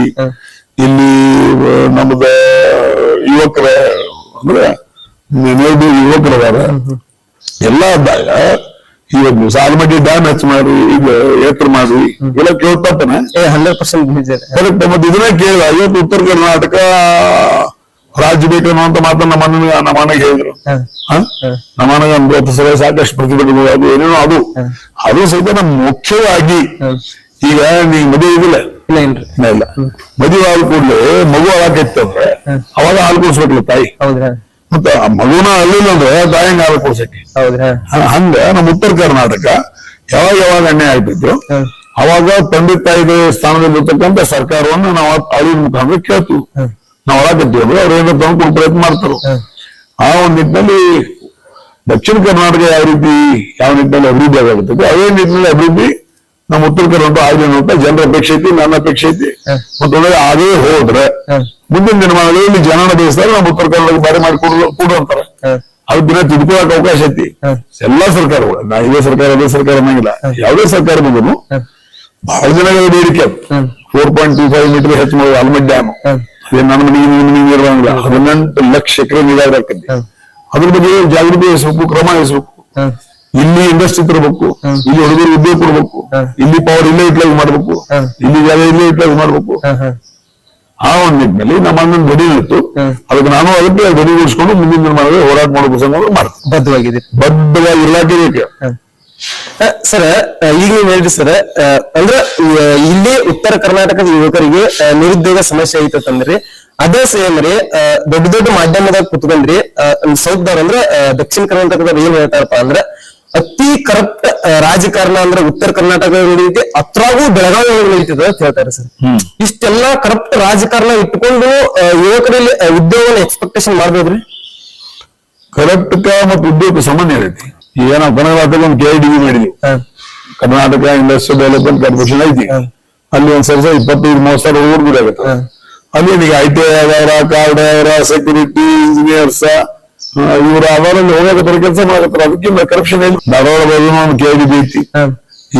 ಇಲ್ಲಿ ನಮ್ದ ಯುವಕರ ಅಂದ್ರೆ ಯುವಕರ ಅದಾರ ಎಲ್ಲಾ ಅದಾಗ ಇವಾಗ ಸಾಲ್ಮಡಿ ಆಲ್ಮಟ್ಟಿ ಡ್ಯಾಮ್ ಹೆಚ್ಚು ಮಾಡಿ ಈಗ ಎತ್ತರ ಮಾಡಿ ಎಲ್ಲ ಕೇಳ್ತಾನೆ ಹಂಡ್ರೆಡ್ ಪರ್ಸೆಂಟ್. ಕರೆಕ್ಟ್ ಮತ್ತೆ ಇದನ್ನೇ ಕೇಳಿದ ಇವತ್ತು ಉತ್ತರ ಕರ್ನಾಟಕ ರಾಜ್ಯ ಬೇಕು ಅಂತ ಮಾತ್ರ ನಮ್ಮ ಅಣ್ಣನಿಗೆ ನಮ್ಮ ಅಣ್ಣಗೆ ಹೇಳಿದ್ರು. ನಮ್ಮ ಅಣ್ಣಗೆ ಒಂದು ಹತ್ತು ಸಲ ಸಾಕಷ್ಟು ಪ್ರತಿಭಟನೆ ಅದು ಏನೇನೋ ಅದು. ಅದು ಸಹಿತ ನಮ್ಮ ಮುಖ್ಯವಾಗಿ ಈಗ ನೀವು ಮದುವೆ ಇದಿಲ್ಲ ಇಲ್ಲ ಏನ್ರಿ ಇಲ್ಲ, ಇಲ್ಲ. ಮದುವೆ ಆದ ಕೂಡಲೇ ಮಗು ಹಾಕಿತ್ತಂದ್ರೆ ಅಂದ್ರೆ ಅವಾಗ ಹಾಲು ಕೊಡ್ಸ್ಬೇಕಲ್ಲ ತಾಯಿ. ಹೌದ್ರಾ ಮತ್ತೆ ಆ ಮಗುನ ಅಲ್ಲಿಲ್ಲ ಅಂದ್ರೆ ತಾಯಿಗೆ ಹಾಲು ಕೊಡ್ಸಕ್ಕೆ? ಹೌದ್ರಾ ಹಂಗ ನಮ್ಮ ಉತ್ತರ ಕರ್ನಾಟಕ ಯಾವಾಗ ಯಾವಾಗ ಅನ್ಯಾಯ ಆಗ್ತಿದ್ರು ಅವಾಗ ತಂದೆ ತಾಯಿ ಸ್ಥಾನದಲ್ಲಿ ಇರ್ತಕ್ಕಂಥ ಸರ್ಕಾರವನ್ನು ನಾವು ಅಳಿದ ಮುಖಾಂತರ ಕೇಳ್ತೀವಿ. ಹ್ಮ್. ನಾವು ಒಳಗತ್ತೀವಿ ಅಂದ್ರೆ ಅವ್ರು ಏನೋ ತಂದು ಕೊಡೋ ಪ್ರಯತ್ನ ಮಾಡ್ತಾರೆ. ಆ ಒಂದ್ ನಿಟ್ಟಿನಲ್ಲಿ ದಕ್ಷಿಣ ಕರ್ನಾಟಕ ಯಾವ ರೀತಿ ಯಾವ ನಿಟ್ಟಿನಲ್ಲಿ ಅಭಿವೃದ್ಧಿ ಆಗುತ್ತೆ ಅದೇ ನಿಟ್ಟಿನಲ್ಲಿ ಅಭಿವೃದ್ಧಿ ನಮ್ಮ ಉತ್ತರ ಕರ್ನಾಟಕ ಅಂತ ಅನ್ನುವಂತ ಜನರ ಅಪೇಕ್ಷೆ ಐತಿ ನನ್ನ ಅಪೇಕ್ಷೆ ಐತಿ. ಹ್ಮ್. ಆಗೇ ಅದೇ ಹೋದ್ರೆ ಮುಂದಿನ ದಿನಮಾನಗಳಲ್ಲಿ ಜನನ ಬೇಯಿಸಿದಾಗ ನಮ್ಮ ಉತ್ತರ ಕರ್ನಾಟಕ ಬಾರಿ ಮಾಡಿ ಕೊಡು ಅಂತಾರೆ. ಅದು ದಿನ ತಿಳ್ಕೊಳಕ್ ಅವಕಾಶ ಐತಿ. ಎಲ್ಲಾ ಸರ್ಕಾರಗಳು ನಾ ಇದೇ ಸರ್ಕಾರ ಅದೇ ಸರ್ಕಾರ ಅನ್ನಂಗಿಲ್ಲ. ಯಾವುದೇ ಸರ್ಕಾರ ಬಂದ್ರು. ಬಹಳ ಜನಗಳ ಬೇಡಿಕೆ four point two five meter ಹೆಚ್ಚು ಮಾಡಿ ಆಲ್ಮಟ್ ಡ್ಯಾಮ್. ಅದೇ ನನ್ನ ಮನೆಗೆ ಮನೆಗೆ ಇರುವಂಗಿಲ್ಲ ಹದಿನೆಂಟು ಲಕ್ಷ ಎಕರೆ ನೀರಾಗ್ತದೆ ಅದ್ರ ಬಗ್ಗೆ ಜಾಗೃತಿ ವಹಿಸಬೇಕು ಕ್ರಮ ವಹಿಸಬೇಕು. ಇಲ್ಲಿ ಇಂಡಸ್ಟ್ರಿ ತರಬೇಕು ಇಲ್ಲಿ ಹುಡುಗರು ಉದ್ಯೋಗ ಕೊಡ್ಬೇಕು. ಇಲ್ಲಿ ಪವರ್ ಇಲ್ಲೇ ಯುಟಿಲೈಸ್ ಮಾಡ್ಬೇಕು. ಇಲ್ಲಿ ಜಾಗ ಇಲ್ಲೇ ಯುಟಿಲೈಸ್ ಮಾಡ್ಬೇಕು. ಆ ಒಂದ್ ನಿಟ್ಟಿನಲ್ಲಿ ನಮ್ಮ ಅಣ್ಣನ ಧ್ವನಿ ಇತ್ತು. ಅದಕ್ಕೆ ನಾನು ಅದಕ್ಕೆ ಧ್ವನಿಗೂಡಿಸ್ಕೊಂಡು ಮುಂದಿನ ದಿನಮಾನದಲ್ಲಿ ಹೋರಾಟ ಮಾಡೋ ಪ್ರಸಂಗ ಮಾಡ್ತೀನಿ ಬದ್ಧವಾಗಿದೆ. ಬದ್ಧವಾಗಿ ಬೇಕು ಸರ್ ಈಗ ನೀವು ಹೇಳಿದ್ರಿ ಸರ್ ಅಂದ್ರೆ ಇಲ್ಲಿ ಉತ್ತರ ಕರ್ನಾಟಕದ ಯುವಕರಿಗೆ ನಿರುದ್ಯೋಗ ಸಮಸ್ಯೆ ಐತಂದ್ರಿ ಅದೇ ಸೇಮ್ ರೀ ದೊಡ್ಡ ದೊಡ್ಡ ಮಾಧ್ಯಮದಾಗ ಕುತ್ಕೊಂಡ್ರಿ ಸೌತ್ ದವ್ರ ಅಂದ್ರೆ ದಕ್ಷಿಣ ಕರ್ನಾಟಕದ ಏನ್ ಹೇಳ್ತಾರಪ್ಪ ಅಂದ್ರೆ ಅತಿ ಕರಪ್ಟ್ ರಾಜಕಾರಣ ಅಂದ್ರೆ ಉತ್ತರ ಕರ್ನಾಟಕ ನಡೆಯುತ್ತೆ ಅತ್ರಾಗೂ ಬೆಳಗಾವಿ ನಡೀತದೆ ಅಂತ ಹೇಳ್ತಾರೆ ಸರ್. ಇಷ್ಟೆಲ್ಲಾ ಕರಪ್ಟ್ ರಾಜಕಾರಣ ಇಟ್ಕೊಂಡು ಯುವಕರಲ್ಲಿ ಉದ್ಯೋಗನ ಎಕ್ಸ್ಪೆಕ್ಟೇಷನ್ ಮಾಡ್ಬೋದ್ರಿ? ಕರಪ್ಟ್ ಮತ್ತು ಉದ್ಯೋಗ ಸಂಬಂಧ ಇರೈತಿ ಈಗ ನಾವು ಕರ್ನಾಟಕ ಒಂದು ಕೆ ಐ ಡಿ ಮಾಡಿದ್ವಿ. ಕರ್ನಾಟಕ ಇಂಡಸ್ಟ್ರಿಯಲ್ ಡೆವಲಪ್ಮೆಂಟ್ ಕಾರ್ಪೊರೇಷನ್ ಐತಿ. ಅಲ್ಲಿ ಒಂದ್ ಸರ್ಸ ಇಪ್ಪತ್ತೈದು ಮೂವತ್ತು ಸಾವಿರ ಹುಡುಗರು. ಅಲ್ಲಿ ಈಗ ಐ ಟಿ ಐ ಅವರ ಕಾರ್ಡ್ ಅವರ ಸೆಕ್ಯೂರಿಟಿ ಇಂಜಿನಿಯರ್ಸ್ ಇವರು ಅವರಲ್ಲಿ ಹೋಗಕತ್ತಾರ ಕೆಲಸ ಮಾಡಕತ್ತಾರ ಅದಕ್ಕಿಂತ ಕರಪ್ಷನ್ ಏನು ಧಾರವಾಡ ಬಗ್ಗೆ ಒಂದು ಕೆ ಡಿ ಬಿ ಐತಿ.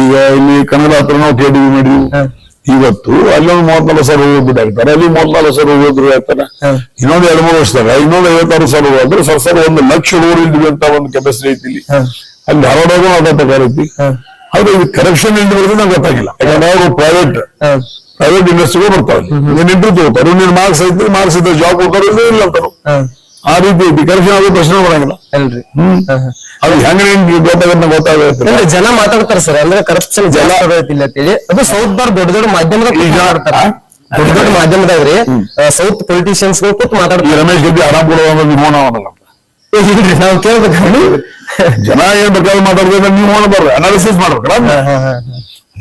ಈಗ ಇಲ್ಲಿ ಕನ್ನಡ ಹತ್ರ ನಾವು ಕೆ ಡಿ ಬಿ ಮಾಡಿದ್ವಿ. ಇವತ್ತು ಅಲ್ಲೊಂದು ಮೂವತ್ನಾಲ್ಕು ಸಾವಿರ ಹುಡುಗರು ಆಗ್ತಾರೆ ಅಲ್ಲಿ ಮೂವತ್ನಾಲ್ಕು ಸಾವಿರ ಹೋಗಿದ್ರು ಆಗ್ತಾರೆ? ಹ್ಮ್. ಇನ್ನೊಂದು ಎರಡು ಮೂರು ವರ್ಷದಾಗ ಇನ್ನೊಂದು ಐವತ್ತಾರು ಸಾವಿರ ಹೋದ್ರೆ ಸರ್ ಸರ್ ಒಂದು ಲಕ್ಷ ಹುಡುಗರು ಇದ್ವಿ ಅಂತ ಒಂದು ಕೆಪಾಸಿಟಿ ಐತಿ ಇಲ್ಲಿ. ಅಲ್ಲಿ ಧಾರವಾಡಗೂ ಅದೇ ಪ್ರಕಾರ ಐತಿ. ಆದ್ರೆ ಇದು ಕರಪ್ಷನ್ ಬರೋದು ನಂಗೆ ಗೊತ್ತಾಗಿಲ್ಲ. ಯಾಕಂದ್ರೆ ಅವರು ಪ್ರೈವೇಟ್ ಪ್ರೈವೇಟ್ ಇಂಡಸ್ಟ್ರಿಗೂ ಬರ್ತಾವೆ ನೀನ್ ಇಂಟ್ರೂ ತಗೋತಾರೆ. ನೀನ್ ಮಾರ್ಕ್ಸ್ ಐತಿ ಮಾರ್ಕ್ಸ್ ಇದ್ರೆ ಜಾಬ್ ಇಲ್ಲ ಇಲ್ಲ ಅಂತಾರೆ. ಆ ರೀತಿ ಐತಿ ಕರಪ್ಷನ್ ಆಗೋ ಪ್ರಶ್ನೆ ಬರಂಗಿಲ್ಲ. ಅಲ್ರಿ. ಹ್ಮ್. ಅದು ಹೆಂಗ ಗೊತ್ತಾಗತ್ತೆ ಗೊತ್ತಾಗುತ್ತೆ. ಅಂದ್ರೆ ಜನ ಮಾತಾಡ್ತಾರ ಸರ್ ಅಂದ್ರೆ ಕರಪ್ಷನ್ ಜನ ಇಲ್ಲ ಅಂತೇಳಿ. ಅದು ಸೌತ್ ಬಾರ್ ದೊಡ್ಡ ದೊಡ್ಡ ಮಾಧ್ಯಮದಾಗ ಮಾತಾಡ್ತಾರ. ದೊಡ್ಡ ದೊಡ್ಡ ಮಾಧ್ಯಮದಾಗ್ರಿ ಸೌತ್ ಪೊಲಿಟಿಷಿಯನ್ಸ್ಗಳು ಕೂತ್ ಮಾತಾಡ್ತಾರೆ. ರಮೇಶ್ ಗದ್ದಿ ಆರಾಮ್ ಕೊಡುವ ಒಂದು ಮೋನ ಅವನಲ್ಲ ಏ, ಇಲ್ರಿ ನಾವು ಕೇಳ್ಬೇಕು. ಜನ ಏನ್ ಬೇಕಾದ್ರೆ ಮಾತಾಡ್ಬೇಕು ನೀವು ಮಾಡ್ಬಾರ್ದು ಅನಾಲಿಸಿಸ್ ಮಾಡ್ಬೇಕಲ್ಲ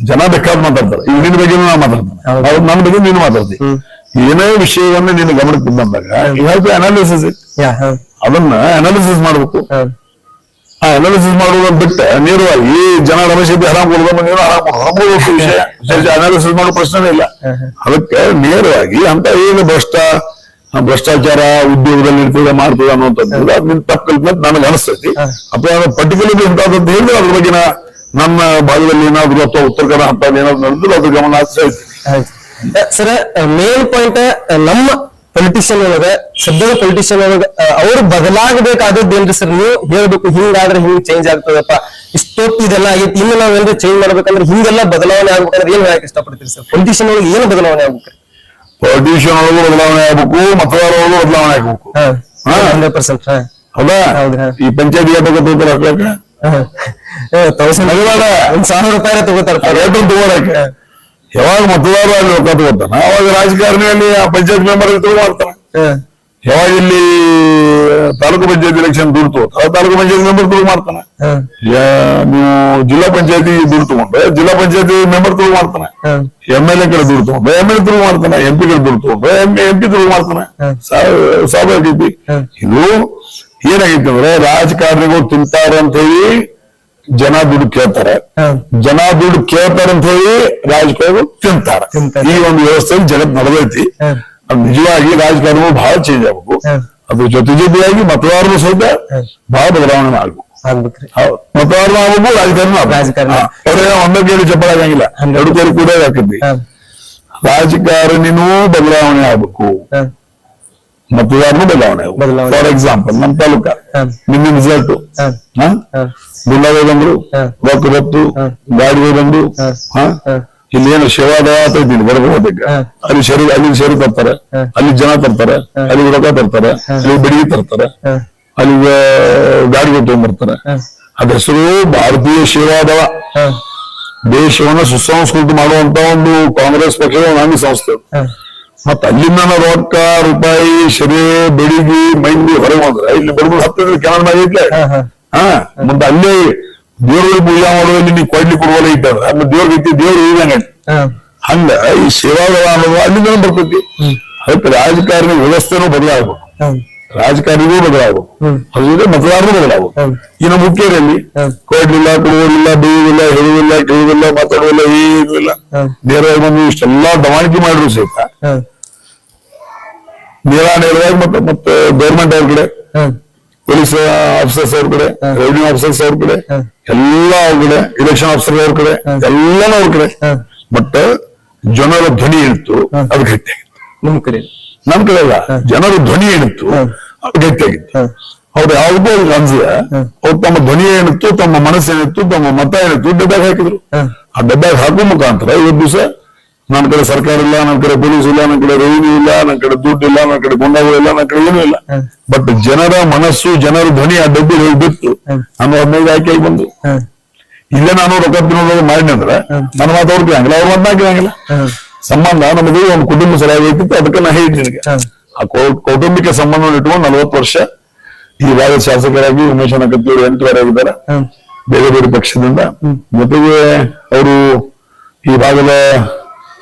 ಜನ ಬೇಕಾದ್ ಮಾತಾಡ್ತಾರೆ. ಈಗ ಬಗ್ಗೆ ನಾನು ಮಾತಾಡ್ತೇನೆ. ನನ್ನ ಬಗ್ಗೆ ನೀನು ಮಾತಾಡ್ತಿ. ಏನೇ ವಿಷಯವನ್ನು ನಿನ್ನ ಗಮನಕ್ಕೆ ಬಂದಾಗ you have to analysis it ಅದನ್ನ ಅನಾಲಿಸಿಸ್ ಮಾಡ್ಬೇಕು. ಆ ಅನಾಲಿಸಿಸ್ ಮಾಡುವುದನ್ನು ಬಿಟ್ಟು ನೇರವಾಗಿ ಜನ ರಮೇಶ್ ಇದ್ದು ಆರಾಮ್ ಕೊಡೋದು ನೀನು ಆರಾಮ್ ಕೊಡೋದು ವಿಷಯ. ಅನಾಲಿಸಿಸ್ ಮಾಡೋ ಪ್ರಶ್ನೆ ಇಲ್ಲ. ಅದಕ್ಕೆ ನೇರವಾಗಿ ಅಂತ ಏನು ಭ್ರಷ್ಟ ಭ್ರಷ್ಟಾಚಾರ ಉದ್ಯೋಗದಲ್ಲಿ ಇರ್ತದೆ ಮಾಡ್ತದೆ ಅನ್ನುವಂಥದ್ದು ಅದು ನಿನ್ ತಪ್ಪು ಕಲ್ಪನೆ ನನಗೆ ಅನಿಸ್ತೈತಿ. ಅಪ್ಪ ಪರ್ಟಿಕ್ಯುಲರ್ ಉಂಟಾದಂತ ಹೇಳಿದ್ರೆ ಅದ್ರ ಬಗ್ಗೆ ನನ್ನ ಭಾಗದಲ್ಲಿ ಏನಾದ್ರು ಅಥವಾ ಉತ್ತರ ಕನ್ನಡ ಏನಾದ್ರು ನಡೆದ್ರೆ ಅದ್ರ ಗಮನ ಹರಿಸ್ತಾ ಸರ್ ಮೇನ್ ಪಾಯಿಂಟ್ ನಮ್ಮ ಪೊಲಿಟಿಷಿಯನ್ ಒಳಗ ಸದ್ಯದ ಪೊಲಿಟಿಷಿಯನ್ ಒಳಗ ಅವ್ರು ಬದಲಾಗಬೇಕಾದದ್ದು ಏನ್ರಿ ಸರ್ ನೀವು ಹೇಳ್ಬೇಕು ಹಿಂಗಾದ್ರೆ ಹಿಂಗ್ ಚೇಂಜ್ ಆಗ್ತದಪ್ಪ? ಇಷ್ಟೊತ್ತು ಇದೆಲ್ಲ ಆಗೈತಿ ಇನ್ನು ನಾವ್ ಏನ್ರಿ ಚೇಂಜ್ ಮಾಡ್ಬೇಕಂದ್ರೆ ಹಿಂಗೆಲ್ಲ ಬದಲಾವಣೆ ಆಗ್ಬೇಕಂದ್ರೆ ಏನ್ ಹೇಳಕ್ ಇಷ್ಟಪಡ್ತೀರಿ ಸರ್? ಪೊಲಿಟಿಷಿಯನ್ ಒಳಗೆ ಏನು ಬದಲಾವಣೆ ಆಗ್ಬೇಕು? ಪೊಲಿಟಿಷಿಯನ್ ಒಳಗೂ ಬದಲಾವಣೆ ಆಗ್ಬೇಕು ಮತದಾರ ಒಳಗೂ ಬದಲಾವಣೆ ಆಗ್ಬೇಕು. ಹಂಡ್ರೆಡ್ ಪರ್ಸೆಂಟ್ ಹೌದಾ. ಈ ಪಂಚಾಯತ್ ತೌಸಂಡ್ ಒಂದ್ ಸಾವಿರ ರೂಪಾಯಿ ತಗೋತಾರೆ ತಗೋಳಕ್ಕೆ. ಯಾವಾಗ ಮತದಾರ ಅಲ್ಲಿ ಒಕ್ಕಾಟ ತಗೋತಾನ ಅವಾಗ ರಾಜಕಾರಣಿಯಲ್ಲಿ ಆ ಪಂಚಾಯತ್ ಮೆಂಬರ್ ತಗೋ ಮಾಡ್ತಾನ ಯಾವಾಗ ಇಲ್ಲಿ ತಾಲೂಕು ಪಂಚಾಯತ್ ಎಲೆಕ್ಷನ್ ದುಡ್ತು ತಗೋತಾರ ತಾಲೂಕು ಪಂಚಾಯತ್ ಮೆಂಬರ್ ತಗೋ ಮಾಡ್ತಾನ. ಯಾ- ನೀವು ಜಿಲ್ಲಾ ಪಂಚಾಯತಿ ದುಡ್ಡು ತಗೊಂಡ್ರೆ ಜಿಲ್ಲಾ ಪಂಚಾಯತಿ ಮೆಂಬರ್ ತಗೋ ಮಾಡ್ತಾನೆ. ಎಂ ಎಲ್ ಎ ಕಡೆ ದುಡ್ಡು ತಗೊಂಡ್ರೆ ಎಂ ಎಲ್ ತಗೋ ಮಾಡ್ತಾನೆ. ಎಂ ಪಿ ಕಡೆ ದುಡ್ಡು ತಗೊಂಡ್ರೆ ಎಂ ಎಂ ಪಿ ತಗೋ ಮಾಡ್ತಾನೆ ಸ್ವಾ- ಇದು ಏನಾಗೈತೆ ಅಂದ್ರೆ ರಾಜಕಾರಣಿಗಳು ತಿಂತಾರೆ ಅಂತ ಹೇಳಿ ಜನ ದುಡ್ಡು ಕೇಳ್ತಾರೆ. ಜನ ದುಡ್ಡು ಕೇಳ್ತಾರೆ ಅಂತ ಹೇಳಿ ರಾಜಕಾರಣ ತಿಂತಾರೆ. ಈ ಒಂದು ವ್ಯವಸ್ಥೆಯಲ್ಲಿ ಜಗತ್ ನಡೆದೈತಿ. ನಿಜವಾಗಿ ರಾಜಕಾರಣವು ಬಹಳ ಚೇಂಜ್ ಆಗ್ಬೇಕು. ಅದ್ರ ಜೊತೆ ಜೊತೆಯಾಗಿ ಮತದಾರರು ಸಹಿತ ಬಹಳ ಬದಲಾವಣೆ ಆಗ್ಬೇಕು. ಮತದಾರರು ಆಗ್ಬೇಕು ರಾಜಕಾರಣ ರಾಜಕಾರಣ. ಒಂದೇ ಕೇಳಿ ಚಪ್ಪಳ ಆಗಂಗಿಲ್ಲ ಎರಡು ಕೇಳಿ ಕೂಡ ಹಾಕತಿ ರಾಜಕಾರಣಿನೂ ಬದಲಾವಣೆ ಆಗ್ಬೇಕು. ಮತದಾರನು ಬದಲಾವಣೆ. ಫಾರ್ ಎಕ್ಸಾಂಪಲ್ ನಮ್ಮ ತಾಲೂಕ. ನಿನ್ನೆ ರಿಸಲ್ಟ್ ಹ್ಮ್. ಬಂದ್ರು ಬತ್ತು. ಗಾಡಿ ಇಲ್ಲೇನು ಹ್ಮ್. ಹಾ. ಹ್ಮ್. ಇಲ್ಲಿ ಏನು ಸೇವಾದ ಆಗ್ತೈತಿ ಬರ್ಬೋದಕ್ಕೆ. ಅಲ್ಲಿ ಶರೀರ ಅಲ್ಲಿ ಶರೀರ ತರ್ತಾರೆ ಅಲ್ಲಿ ಜನ ತರ್ತಾರೆ ಅಲ್ಲಿ ರೊಕ್ಕ ತರ್ತಾರೆ ಅಲ್ಲಿ ಬಿಡಿಗೆ ತರ್ತಾರೆ ಅಲ್ಲಿ ಗಾಡಿಗೆ ತಗೊಂಡ್ಬರ್ತಾರೆ ಅದ್ರ ಹೆಸರು ಭಾರತೀಯ ಶಿವಾದವ ದೇಶವನ್ನ ಸುಸಂಸ್ಕೃತ ಮಾಡುವಂತ ಒಂದು ಕಾಂಗ್ರೆಸ್ ಪಕ್ಷದ ಒಂದು ಅಂಗ ಸಂಸ್ಥೆ. ಮತ್ತ ಅಲ್ಲಿಂದ ರೊಕ್ಕ ರೂಪಾಯಿ ಶರೀರ ಬೆಳಿಗ್ಗೆ ಮೈಂಡ್ ಹೊರಗೆ ಬಂದ್ರೆ ಇಲ್ಲಿ ಬರ್ಬೋದು ಹತ್ತಿರ ಕೆನಲ್ ಮ್ಯಾಗ ಹಾ ಮುಂದೆ ಅಲ್ಲೇ ದೇವ್ರಿಗೆ ಪೂಜೆ ಮಾಡೋದ್ರಲ್ಲಿ ನೀವು ಕೊಡ್ಲಿ ಕೊಡುವಲ್ಲ ಇದ್ದಾರೆ ಅಲ್ಲಿ ದೇವ್ರಿಗೆ ಐತಿ ದೇವ್ರು ಇದಂಗ ಹಂಗ ಈ ಸೇವಾದಳ ಅನ್ನೋದು ಅಲ್ಲಿಂದ ಬರ್ತೈತಿ. ಅದಕ್ಕೆ ರಾಜಕಾರಣಿ ವ್ಯವಸ್ಥೆನೂ ಬದಲಾಗಬೇಕು. ರಾಜಕಾರಣಿಗೂ ಬದಲಾಗಬೇಕು. ಅದ್ರ ಮತದಾರನೂ ಮತದಾರರು ಬದಲಾಗಬೇಕು ಇನ್ನು ಮುಖ್ಯರಲ್ಲಿ ಕೊಡ್ಲಿಲ್ಲ ಕೊಡುವುದಿಲ್ಲ ಬೀಳುವುದಿಲ್ಲ ಹೇಳುವುದಿಲ್ಲ ಕೇಳುವುದಿಲ್ಲ ಮಾತಾಡುವುದಿಲ್ಲ ಏನೂ ಇಲ್ಲ. ನೇರವಾಗಿ ಬಂದು ಇಷ್ಟೆಲ್ಲ ದವಾಣಿಕೆ ಮಾಡಿದ್ರು ಸಹಿತ. ನೇರ ನೇರವಾಗಿ ಮತ್ತೆ ಮತ್ತೆ ಗೌರ್ಮೆಂಟ್ ಅವ್ರ ಕಡೆ. ಪೊಲೀಸ್ ಆಫೀಸರ್ಸ್ ಅವ್ರ ಕಡೆ ರೆವಿನ್ಯೂ ಆಫೀಸರ್ಸ್ ಅವ್ರ ಕಡೆ ಎಲ್ಲ ಅವ್ರ ಕಡೆ ಇಲೆಕ್ಷನ್ ಆಫೀಸರ್ ಅವ್ರ ಕಡೆ ಎಲ್ಲಾನು ಅವ್ರ ಕಡೆ ಬಟ್ ಜನರ ಧ್ವನಿ ಇತ್ತು ಅದು ಗಟ್ಟಿಯಾಗಿತ್ತು. ನಿಮ್ ಕಡೆ? ನಮ್ ಕಡೆ ಅಲ್ಲ ಜನರ ಧ್ವನಿ ಇಳಿತು ಅದು ಗಟ್ಟಿಯಾಗಿತ್ತು. ಅವ್ರು ಯಾವುದೋ ಅನ್ಸಿದೆ ಅವ್ರು ತಮ್ಮ ಧ್ವನಿ ಏನಿತ್ತು ತಮ್ಮ ಮನಸ್ಸೇನಿತ್ತು ತಮ್ಮ ಮತ ಏನಿತ್ತು ಡಬ್ಬಾಗ ಹಾಕಿದ್ರು. ಆ ಡಬ್ಬ್ಯಾಗ ಹಾಕುವ ಮುಖಾಂತರ ಇವತ್ತು ದಿವಸ ನನ್ನ ಕಡೆ ಸರ್ಕಾರ ಇಲ್ಲ ನನ್ನ ಕಡೆ ಪೊಲೀಸ್ ಇಲ್ಲ ನನ್ನ ಕಡೆ ರೆವಿನ್ಯೂ ಇಲ್ಲ ನನ್ನ ಕಡೆ ದುಡ್ಡು ಇಲ್ಲ ನನ್ನ ಕಡೆ ಗುಂಡಗಳು ಇಲ್ಲ ನನ್ನ ಕಡೆ ಏನೂ ಇಲ್ಲ. ಬಟ್ ಜನರ ಮನಸ್ಸು ಜನರ ಧ್ವನಿ ಆ ಡಬ್ಬಿ ಹೋಗಿ ಬಿತ್ತು. ನಾನು ಹದಿನೈದು ಆಯ್ಕೆ ಬಂದು. ಇಲ್ಲೇ ನಾನು ರೊಕ್ಕ ತಿನ್ನೋದು ಮಾಡಿ ಅಂದ್ರೆ ನನ್ನ ಮಾತು ಅವ್ರು ಹಂಗಿಲ್ಲ ಅವ್ರ ಮಾತು ಹಾಕಿದಂಗಿಲ್ಲ ಸಂಬಂಧ ನಮಗೆ ಒಂದು ಕುಟುಂಬ ಸರಿಯಾಗಿತ್ತು ಅದಕ್ಕೆ ನಾ ಹೇಳ್ತೀನಿ ನಿನಗೆ. ಆ ಕೌಟುಂಬಿಕ ಸಂಬಂಧವನ್ನು ಇಟ್ಕೊಂಡು ನಲವತ್ತು ವರ್ಷ ಈ ಭಾಗದ ಶಾಸಕರಾಗಿ ಉಮೇಶ್ ನಕತ್ತಿಯವರು ಎಂಟುವರೆಯಾಗಿದ್ದಾರೆ ಬೇರೆ ಬೇರೆ ಪಕ್ಷದಿಂದ. ಜೊತೆಗೆ ಅವರು ಈ ಭಾಗದ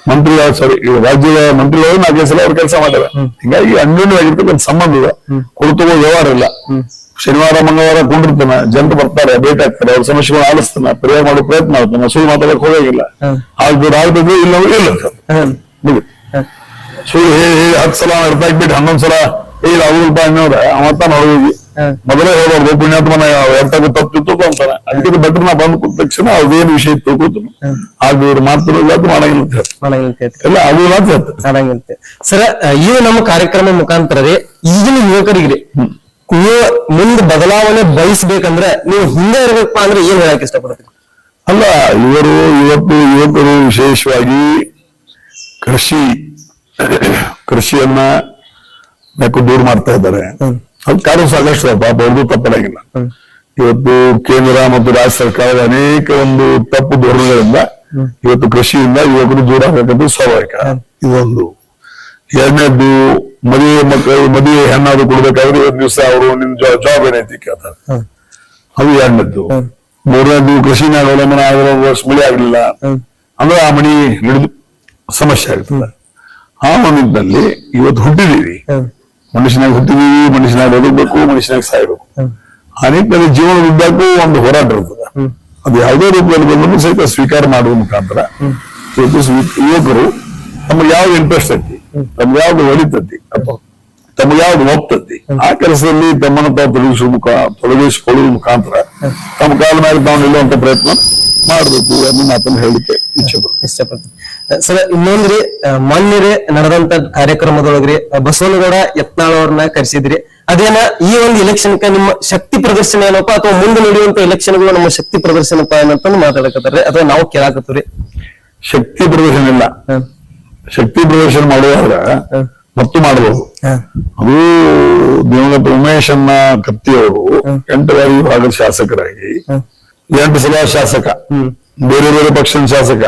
ಮಂತ್ರಿ ಸಾರಿ ರಾಜ್ಯದ ಮಂತ್ರಿಗಳು ನಾಲ್ಕೈದು ಸಲ ಅವ್ರು ಕೆಲಸ ಮಾಡ್ಯಾರ ಹೀಗಾಗಿ ಅನ್ಯೋನ್ಯವಾಗಿರ್ತಕ್ಕಂಥ ಸಂಬಂಧ ಇದೆ. ಕೊಡ್ತು ವ್ಯವಹಾರ ಇಲ್ಲ. ಶನಿವಾರ ಮಂಗಳವಾರ ಕುಂಡಿರ್ತಾನೆ ಜನರು ಬರ್ತಾರೆ ಭೇಟಿ ಆಗ್ತಾರೆ ಅವ್ರ ಸಮಸ್ಯೆಗಳು ಆಲಿಸ್ತಾನ ಪರಿಹಾರ ಮಾಡೋ ಪ್ರಯತ್ನ ಮಾಡ್ತಾನೆ ಸುಳ್ಳು ಮಾತಾಡಕ್ ಹೋಗಿಲ್ಲ ಆಗ್ಬೋದು ಆಗ್ಬೇಕು ಇಲ್ಲ ಇಲ್ಲ ಸುಳ್ಳು ಹೇಳಿ ಹೇಳಿ ಹತ್ತು ಸಲ ಇರ್ತಾ ಇಟ್ಬಿಟ್ಟು ಹನ್ನೊಂದ್ ಸಲ ಏ ರಾಹುಲ್ ಅನ್ನೋರ ಅವತ್ತಾನ ಹೋಗಿ. ಮೊದಲೇ ಹೇಳೋದು ಪುಣ್ಯಾತ್ಮನ ಎರ್ತಾಗ ತಪ್ಪಿತ್ತು ಅಂತಾನೆ ಅದಕ್ಕೆ ಬೆಟ್ಟ ನಾ ಬಂದು ಕೂತ ತಕ್ಷಣ ಅದೇನು ವಿಷಯ ತಿಳ್ಕೊತಾನೆ ಆಗ ಇವ್ರು ಮಾತಾಡೋದು ಅದು ಮಾಡಂಗಿಲ್ಲ ಅದು ಮಾಡಂಗಿಲ್ತೆ ಸರ ಇದು ನಮ್ಮ ಕಾರ್ಯಕ್ರಮ ಮುಖಾಂತರ ರೀ ಈಗಿನ ಯುವಕರಿಗೆ ನೀವು ಮುಂದೆ ಬದಲಾವಣೆ ಬಯಸ್ಬೇಕಂದ್ರೆ ನೀವು ಹಿಂದೆ ಇರ್ಬೇಕಪ್ಪ ಅಂದ್ರೆ ಏನ್ ಹೇಳಕ್ ಇಷ್ಟಪಡ್ತೀರಿ? ಅಲ್ಲ ಇವರು ಇವತ್ತು ಯುವಕರು ವಿಶೇಷವಾಗಿ ಕೃಷಿ ಕೃಷಿಯನ್ನ ದೂರ ಮಾಡ್ತಾ ಇದ್ದಾರೆ. ಅದು ಕಾರಣ ಸಾಕಷ್ಟು ಪಾಪ ಅವ್ರದ್ದು ತಪ್ಪಲಾಗಿಲ್ಲ ಇವತ್ತು ಕೇಂದ್ರ ಮತ್ತು ರಾಜ್ಯ ಸರ್ಕಾರದ ಅನೇಕ ಒಂದು ತಪ್ಪು ಧೋರಣೆಗಳಿಂದ ಇವತ್ತು ಕೃಷಿಯಿಂದ ಯುವಕರು ದೂರ ಆಗಬೇಕಂತ ಸ್ವಾಭಾವಿಕ ಇದೊಂದು. ಎರಡನೇದ್ದು ಮದುವೆ ಮಕ್ಕಳು ಮದುವೆ ಹೆಣ್ಣಾದ್ರು ಕೊಡ್ಬೇಕಾದ್ರೆ ಇವತ್ತು ದಿವಸ ಅವರು ನಿಮ್ ಜಾಬ್ ಏನೈತಿ ಕೇಳ್ತಾರೆ. ಅದು ಎರಡನೇದ್ದು. ಮೂರನೇದು ಕೃಷಿನ ಅವಲಂಬನ ಆಗಿರೋ ವರ್ಷ ಮಳೆ ಆಗಲಿಲ್ಲ. ಅಂದ್ರೆ ಆ ಮಣಿ ನಡೆದು ಸಮಸ್ಯೆ ಆಗ್ತದೆ. ಆ ನಿಟ್ಟಿನಲ್ಲಿ ಇವತ್ತು ಹುಟ್ಟಿದೀವಿ. ಮನುಷ್ಯನಾಗ ಹುಟ್ಟಿದೀವಿ ಮನುಷ್ಯನಾಗ ಬದುಕಬೇಕು ಮನುಷ್ಯನಾಗ ಸಾಯ್ಬೇಕು. ಆ ನಿಟ್ಟಿನಲ್ಲಿ ಜೀವನ ಉದ್ದಕ್ಕೂ ಒಂದು ಹೋರಾಟ ಇರ್ತದೆ. ಅದು ಯಾವುದೇ ರೂಪದಲ್ಲಿ ಬಂದ್ರು ಸಹಿತ ಸ್ವೀಕಾರ ಮಾಡುವ ಮುಖಾಂತರ ಯುವಕರು ನಮ್ಗೆ ಯಾವ್ದು ಇಂಟ್ರೆಸ್ಟ್ ಐತಿ? ನಮ್ಗೆ ಯಾವ್ದು ಹೊಡಿತೈತಿ ತಮ್ಮ ತಮಗೆ ಯಾವ್ದು ಒಪ್ತತಿ? ಆ ಕೆಲಸದಲ್ಲಿ ತಮ್ಮನ್ನು ತಾವು ತೊಡಗಿಸುವ ಮುಖ ತೊಡಗಿಸಿಕೊಳ್ಳುವ ಮುಖಾಂತರ ತಮ್ಮ ಕಾಲ ಮೇಲೆ ತಾವು ನಿಲ್ಲುವಂತ ಪ್ರಯತ್ನ ಮಾಡಬೇಕು ಅನ್ನೋ ಮಾತನ್ನು ಹೇಳಿಕೆ ಇಚ್ಛೆ ಇಷ್ಟಪಡ್ತೀನಿ. ಸರ್ ಇನ್ನೊಂದ್ರಿ ಮೊನ್ನೆ ನಡೆದಂತ ಕಾರ್ಯಕ್ರಮದೊಳಗ್ರಿ ಬಸವನಗೌಡ ಯತ್ನಾಳ್ ಅವ್ರನ್ನ ಕರೆಸಿದ್ರಿ ಅದೇನ ಈ ಒಂದು ಎಲೆಕ್ಷನ್ ನಿಮ್ಮ ಶಕ್ತಿ ಪ್ರದರ್ಶನ ಏನಪ್ಪಾ ಅಥವಾ ಮುಂದೆ ನಡೆಯುವಂತ ಎಲೆಕ್ಷನ್ಗಳು ನಮ್ಮ ಶಕ್ತಿ ಪ್ರದರ್ಶನಪ್ಪ ಏನಂತ ಮಾತಾಡಕತ್ತಾರ್ರಿ ಅಥವಾ ನಾವು ಕೇಳಾಕತ್ತೀವ್ರಿ ಶಕ್ತಿ ಪ್ರದರ್ಶನ ಇಲ್ಲ ಶಕ್ತಿ ಪ್ರದರ್ಶನ ಮಾಡುವಾಗ. ಮತ್ತು ಮಾಡಬಹುದು. ಅದು ದಿವಂಗತ ಉಮೇಶ್ ಅನ್ನ ಕತ್ತಿಯವರು ಎಂಟು ಬಾರಿ ಭಾಗದ ಶಾಸಕರಾಗಿ. ಎಂಟು ಸಲ ಶಾಸಕ. ಬೇರೆ ಬೇರೆ ಪಕ್ಷದ ಶಾಸಕ.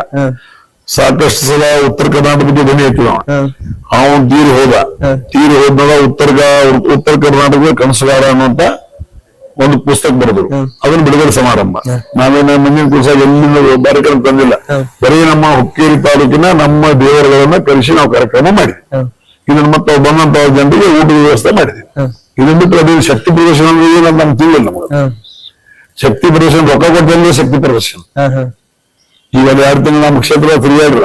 ಸಾಕಷ್ಟು ಸಲ ಉತ್ತರ ಕರ್ನಾಟಕದ ಧ್ವನಿ ಐತಿ ನಾವು. ಅವನ್ ತೀರು ಹೋದ. ತೀರ್ ಹೋದ್ಮೇಲೆ ಉತ್ತರ ಉತ್ತರ ಕರ್ನಾಟಕದ ಕನಸುಗಾರ ಅನ್ನುವಂತ ಒಂದು ಪುಸ್ತಕ ಬರೆದ್ರು. ಅದನ್ನ ಬಿಡುಗಡೆ ಸಮಾರಂಭ. ನಾವೇನ ಮುಂದಿನ ಕೆಲಸ ಎಲ್ಲಿಂದ ಕಾರ್ಯಕ್ರಮ ತಂದಿಲ್ಲ. ಬರೀ ನಮ್ಮ ಹುಕ್ಕೇರಿ ತಾಲೂಕಿನ ನಮ್ಮ ದೇವರುಗಳನ್ನ ಕರೆಸಿ ನಾವು ಕಾರ್ಯಕ್ರಮ ಮಾಡಿ. ಇದನ್ನ ಮತ್ತೆ ಬಂದಂತ ಜನರಿಗೆ ಊಟದ ವ್ಯವಸ್ಥೆ ಮಾಡಿದ್ವಿ. ಇದೊಂದು ಇದನ್ನ ಬಿಟ್ಟು ಅದೇ ಶಕ್ತಿ ಪ್ರದರ್ಶನ ನಮ್ಗೆ ತಿಳಿದಿಲ್ಲ ನಮಗೆ. ಶಕ್ತಿ ಪ್ರದರ್ಶನ ರೊಕ್ಕ ಕೊಟ್ಟಲ್ಲಿ ಶಕ್ತಿ ಪ್ರದರ್ಶನ. ಈಗ ಯಾರ ಎರಡು ತಿಂಗಳು ನಮ್ಮ ಕ್ಷೇತ್ರ ಫ್ರೀ ಆದ್ರ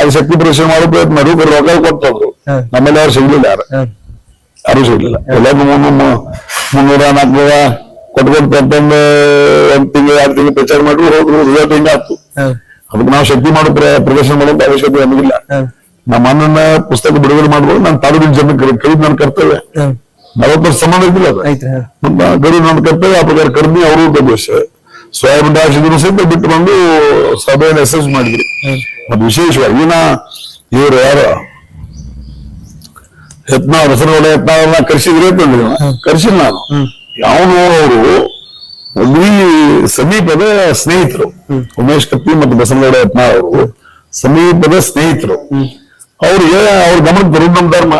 ಅದು ಶಕ್ತಿ ಪ್ರದರ್ಶನ ಮಾಡೋ ಪ್ರಯತ್ನ ಮಾಡಿ ರೊಕ್ಕ ಕೊಟ್ಟವ್ರು. ನಮ್ಮಲ್ಲಿ ಯಾರು ಸಿಗ್ಲಿಲ್ಲ ಯಾರು. ಯಾರು ಸಿಗ್ಲಿಲ್ಲ. ಎಲ್ಲರಿಗೂ ಮುನ್ನೂರ ಮುನ್ನೂರ ನಾಲ್ಕುನೂರ ಕೊಟ್ಕೊಂಡು ಕೊಟ್ಟೊಂದು ಒಂದ್ ತಿಂಗಳು ಎರಡು ತಿಂಗಳು ಪ್ರಚಾರ ಮಾಡಿ ಹೋದ್ರು ರಿಸಲ್ಟ್ ಹಿಂಗ ಆಯ್ತು. ಅದಕ್ಕೆ ನಾವು ಶಕ್ತಿ ಮಾಡೋ ಪ್ರ- ಪ್ರದರ್ಶನ ಮಾಡೋದು ಅವಶ್ಯಕತೆ ನಮಗಿಲ್ಲ. ನಮ್ಮ ಅಣ್ಣನ ಪುಸ್ತಕ ಬಿಡುಗಡೆ ಮಾಡ್ಬೋದು ನಾನು ತಾಲೂಕಿನ ಜನ ಕರೀದ್ ನನ್ನ ಕರ್ತವ್ಯ. ನಲವತ್ತು ವರ್ಷ ಸಂಬಂಧ ಇದ್ದಿಲ್ಲ ಅದು. ನನ್ನ ಕರ್ತವ್ಯ ಆ ಪ್ರಕಾರ ಕರ್ಮಿ ಅವರು ಪ್ರದೇಶ ಸ್ವಯಂ ರಾಶಿದ್ರು ಸಹಿತ ಬಿಟ್ಟು ಬಂದು ಸಭೆಯನ್ನು ಎಸೆಸ್ ಮಾಡಿದ್ರಿ. ಅದು ವಿಶೇಷವಾಗಿ ನಾ ಇವರು ಯಾರು? ಯತ್ನಾಳ್ ಯತ್ನ ಅವ್ರನ್ನ ಕರ್ಸಿದ್ರೆ ಕರ್ಸಿಲ್ಲ ನಾನು. ಯಾವನು ಅವರು ಅಲ್ಲಿ ಸಮೀಪದ ಸ್ನೇಹಿತರು ಉಮೇಶ್ ಕತ್ತಿ ಮತ್ತು ಬಸವನಗೌಡ ಯತ್ನ ಅವರು ಸಮೀಪದ ಸ್ನೇಹಿತರು. ಅವ್ರಿಗೆ ಅವ್ರ ಗಮನಕ್ಕೆ ಬರೋದು ನಮ್ಮ ಧರ್ಮ.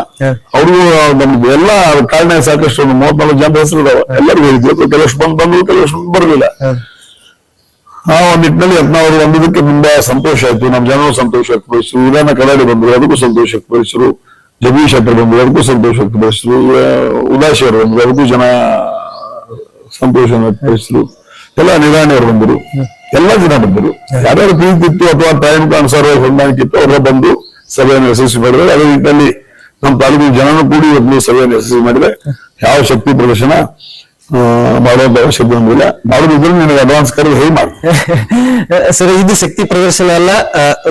ಅವ್ರಿಗೂ ನಮ್ದು ಎಲ್ಲ ಕಾರಣ ಸಾಕಷ್ಟು ಒಂದು ಮೂವತ್ನಾಲ್ಕು ಜನ ಹೆಸರು ಇದಾವೆ ಎಲ್ಲರಿಗೂ ಹೇಳಿದ್ವಿ ಕೆಲವಷ್ಟು ಬಂದು ಬಂದ್ರು ಕೆಲವಷ್ಟು ಬರಲಿಲ್ಲ. ಆ ಒಂದು ನಿಟ್ಟಿನಲ್ಲಿ ಯತ್ನಾವರು ಬಂದಿದ್ದಕ್ಕೆ ತುಂಬಾ ಸಂತೋಷ ಆಯ್ತು. ನಮ್ಮ ಜನರು ಸಂತೋಷ ವ್ಯಕ್ತಪಡಿಸಿದ್ರು. ಇರಾನ ಕಲಾಡಿ ಬಂದರು. ಅದಕ್ಕೂ ಸಂತೋಷ ವ್ಯಕ್ತಪಡಿಸಿದ್ರು. ಜಗದೀಶ್ ಶೆಟ್ಟರ್ ಬಂದ್ರು. ಅದಕ್ಕೂ ಸಂತೋಷ ವ್ಯಕ್ತಪಡಿಸಿದ್ರು. ಉದಾಸಿ ಅವರು ಬಂದ್ರು. ಅದಕ್ಕೂ ಜನ ಸಂತೋಷ ವ್ಯಕ್ತಪಡಿಸಿದ್ರು. ಎಲ್ಲ ನಿರಾಣಿಯವರು ಬಂದರು. ಎಲ್ಲ ಜನ ಬಂದರು. ಯಾರ್ಯಾರು ಪ್ರೀತಿತ್ತು ಅಥವಾ ಟೈಮ್ ಅನುಸಾರ ಹೊಂದಾಣಿಕೆ ಇತ್ತು, ಅವರ ಬಂದು ಸಭೆಯನ್ನು ಯಶಸ್ವಿ ಮಾಡಿದ್ರೆ ಅದೇ ನಿಟ್ಟಿನಲ್ಲಿ ನಮ್ಮ ತಾಲೂಕಿನ ಜನನು ಕೂಡಿ ಒಂದು ಸಭೆಯನ್ನು ಯಶಸ್ವಿ ಮಾಡಿದ್ರೆ ಯಾವ ಶಕ್ತಿ ಪ್ರದರ್ಶನ? ಆ, ಭವಿಷ್ಯ ಅವಶ್ಯಕತೆ ನಮಗಿಲ್ಲ ಮಾಡೋದಿದ್ರೆ ನಿನಗೆ ಅಡ್ವಾನ್ಸ್ ಕರೆದು ಹೇಗೆ ಮಾಡಿ ಸರಿ ಇದು ಶಕ್ತಿ ಪ್ರದರ್ಶನ ಅಲ್ಲ.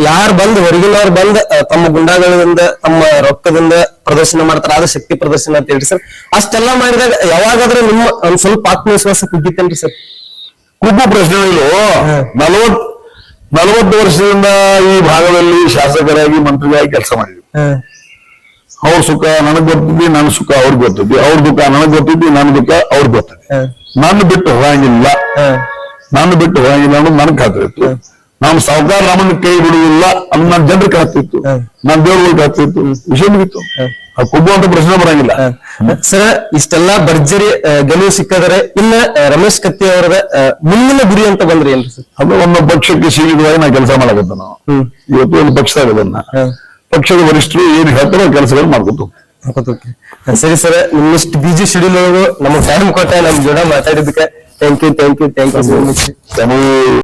ಯಾರು ಬಂದ್ ಹೊರಗಿನವ್ರು ಬಂದ್ ತಮ್ಮ ಗುಂಡಾಗಳಿಂದ ತಮ್ಮ ರೊಕ್ಕದಿಂದ ಪ್ರದರ್ಶನ ಮಾಡ್ತಾರ. ಅದು ಶಕ್ತಿ ಪ್ರದರ್ಶನ ಅಂತ ಹೇಳಿ ಸರ್. ಅಷ್ಟೆಲ್ಲ ಮಾಡಿದಾಗ ಯಾವಾಗಾದ್ರೂ ನಿಮ್ಮ ಒಂದ್ ಸ್ವಲ್ಪ ಆತ್ಮವಿಶ್ವಾಸ ಕುಗ್ಗಿತ್ತೇನ್ರಿ ಸರ್? ಕುಗ್ಗು ಪ್ರಶ್ನೆಗಳು ನಲವತ್ ನಲವತ್ತು ವರ್ಷದಿಂದ ಈ ಭಾಗದಲ್ಲಿ ಶಾಸಕರಾಗಿ ಮಂತ್ರಿಗಳಾಗಿ ಕೆಲಸ ಮಾಡಿದ್ವಿ ಅವ್ರ ಸುಖ ನನಗ್ ಗೊತ್ತಿದ್ದಿ ನನ್ ಸುಖ ಅವ್ರಿಗೆ ಗೊತ್ತಿದ್ದಿ ಅವ್ರ ದುಃಖ ನನಗ್ ಗೊತ್ತಿದ್ದಿ ನನ್ ದುಃಖ ಅವ್ರಿಗೆ ಗೊತ್ತಿದೆ ನನ್ನ ಬಿಟ್ಟು ಹೋಗಂಗಿಲ್ಲ. ನನ್ನ ಬಿಟ್ಟು ಹೋಗಂಗಿಲ್ಲ ಅನ್ನೋದು ನನ್ ಖಾತ್ರಿ ಇತ್ತು. ನಾನು ಸಾವುಕಾರ ರಾಮನ ಕೈ ಬಿಡುವುದಿಲ್ಲ ಅನ್ನ ನನ್ನ ಜನರಿಗೆ ಕಾತಿತ್ತು ನನ್ನ ದೇವ್ರಿಗೆ ಕಾತಿತ್ತು ವಿಷಯ ಮುಗಿತ್ತು ಆ ಕೊಬ್ಬು ಅಂತ ಪ್ರಶ್ನೆ ಬರಂಗಿಲ್ಲ. ಸರ್ ಇಷ್ಟೆಲ್ಲ ಭರ್ಜರಿ ಗೆಲುವು ಸಿಕ್ಕಿದರೆ ಇಲ್ಲ ರಮೇಶ್ ಕತ್ತಿ ಅವರ ಮುಂದಿನ ಗುರಿ ಅಂತ ಬಂದ್ರಿ ಏನ್ರಿ ಸರ್? ಅದು ಒಂದು ಪಕ್ಷಕ್ಕೆ ಸೀಮಿತವಾಗಿ ನಾ ಕೆಲಸ ಮಾಡಕತ್ತ ನಾವು ಇವತ್ತು ಒಂದು ಪಕ್ಷದಾಗ ಅದನ್ನ. ಪಕ್ಷದ ವರಿಷ್ಠರು ಏನು ಹೇಳ್ತಾರೋ ಕೆಲಸಗಳು ಮಾಡ್ಕೊತು. ಸರಿ ಸರ್ ನಿಮ್ಮಿಷ್ಟು ಬಿಜಿ ಶೆಡ್ಯೂಲ್ ಒಳಗು ನಮಗೆ ಟೈಮ್ ಕೊಟ್ಟ ನಮ್ ಜೋಡ ಮಾತಾಡಿದ್ದಕ್ಕೆ thank you thank you thank you so much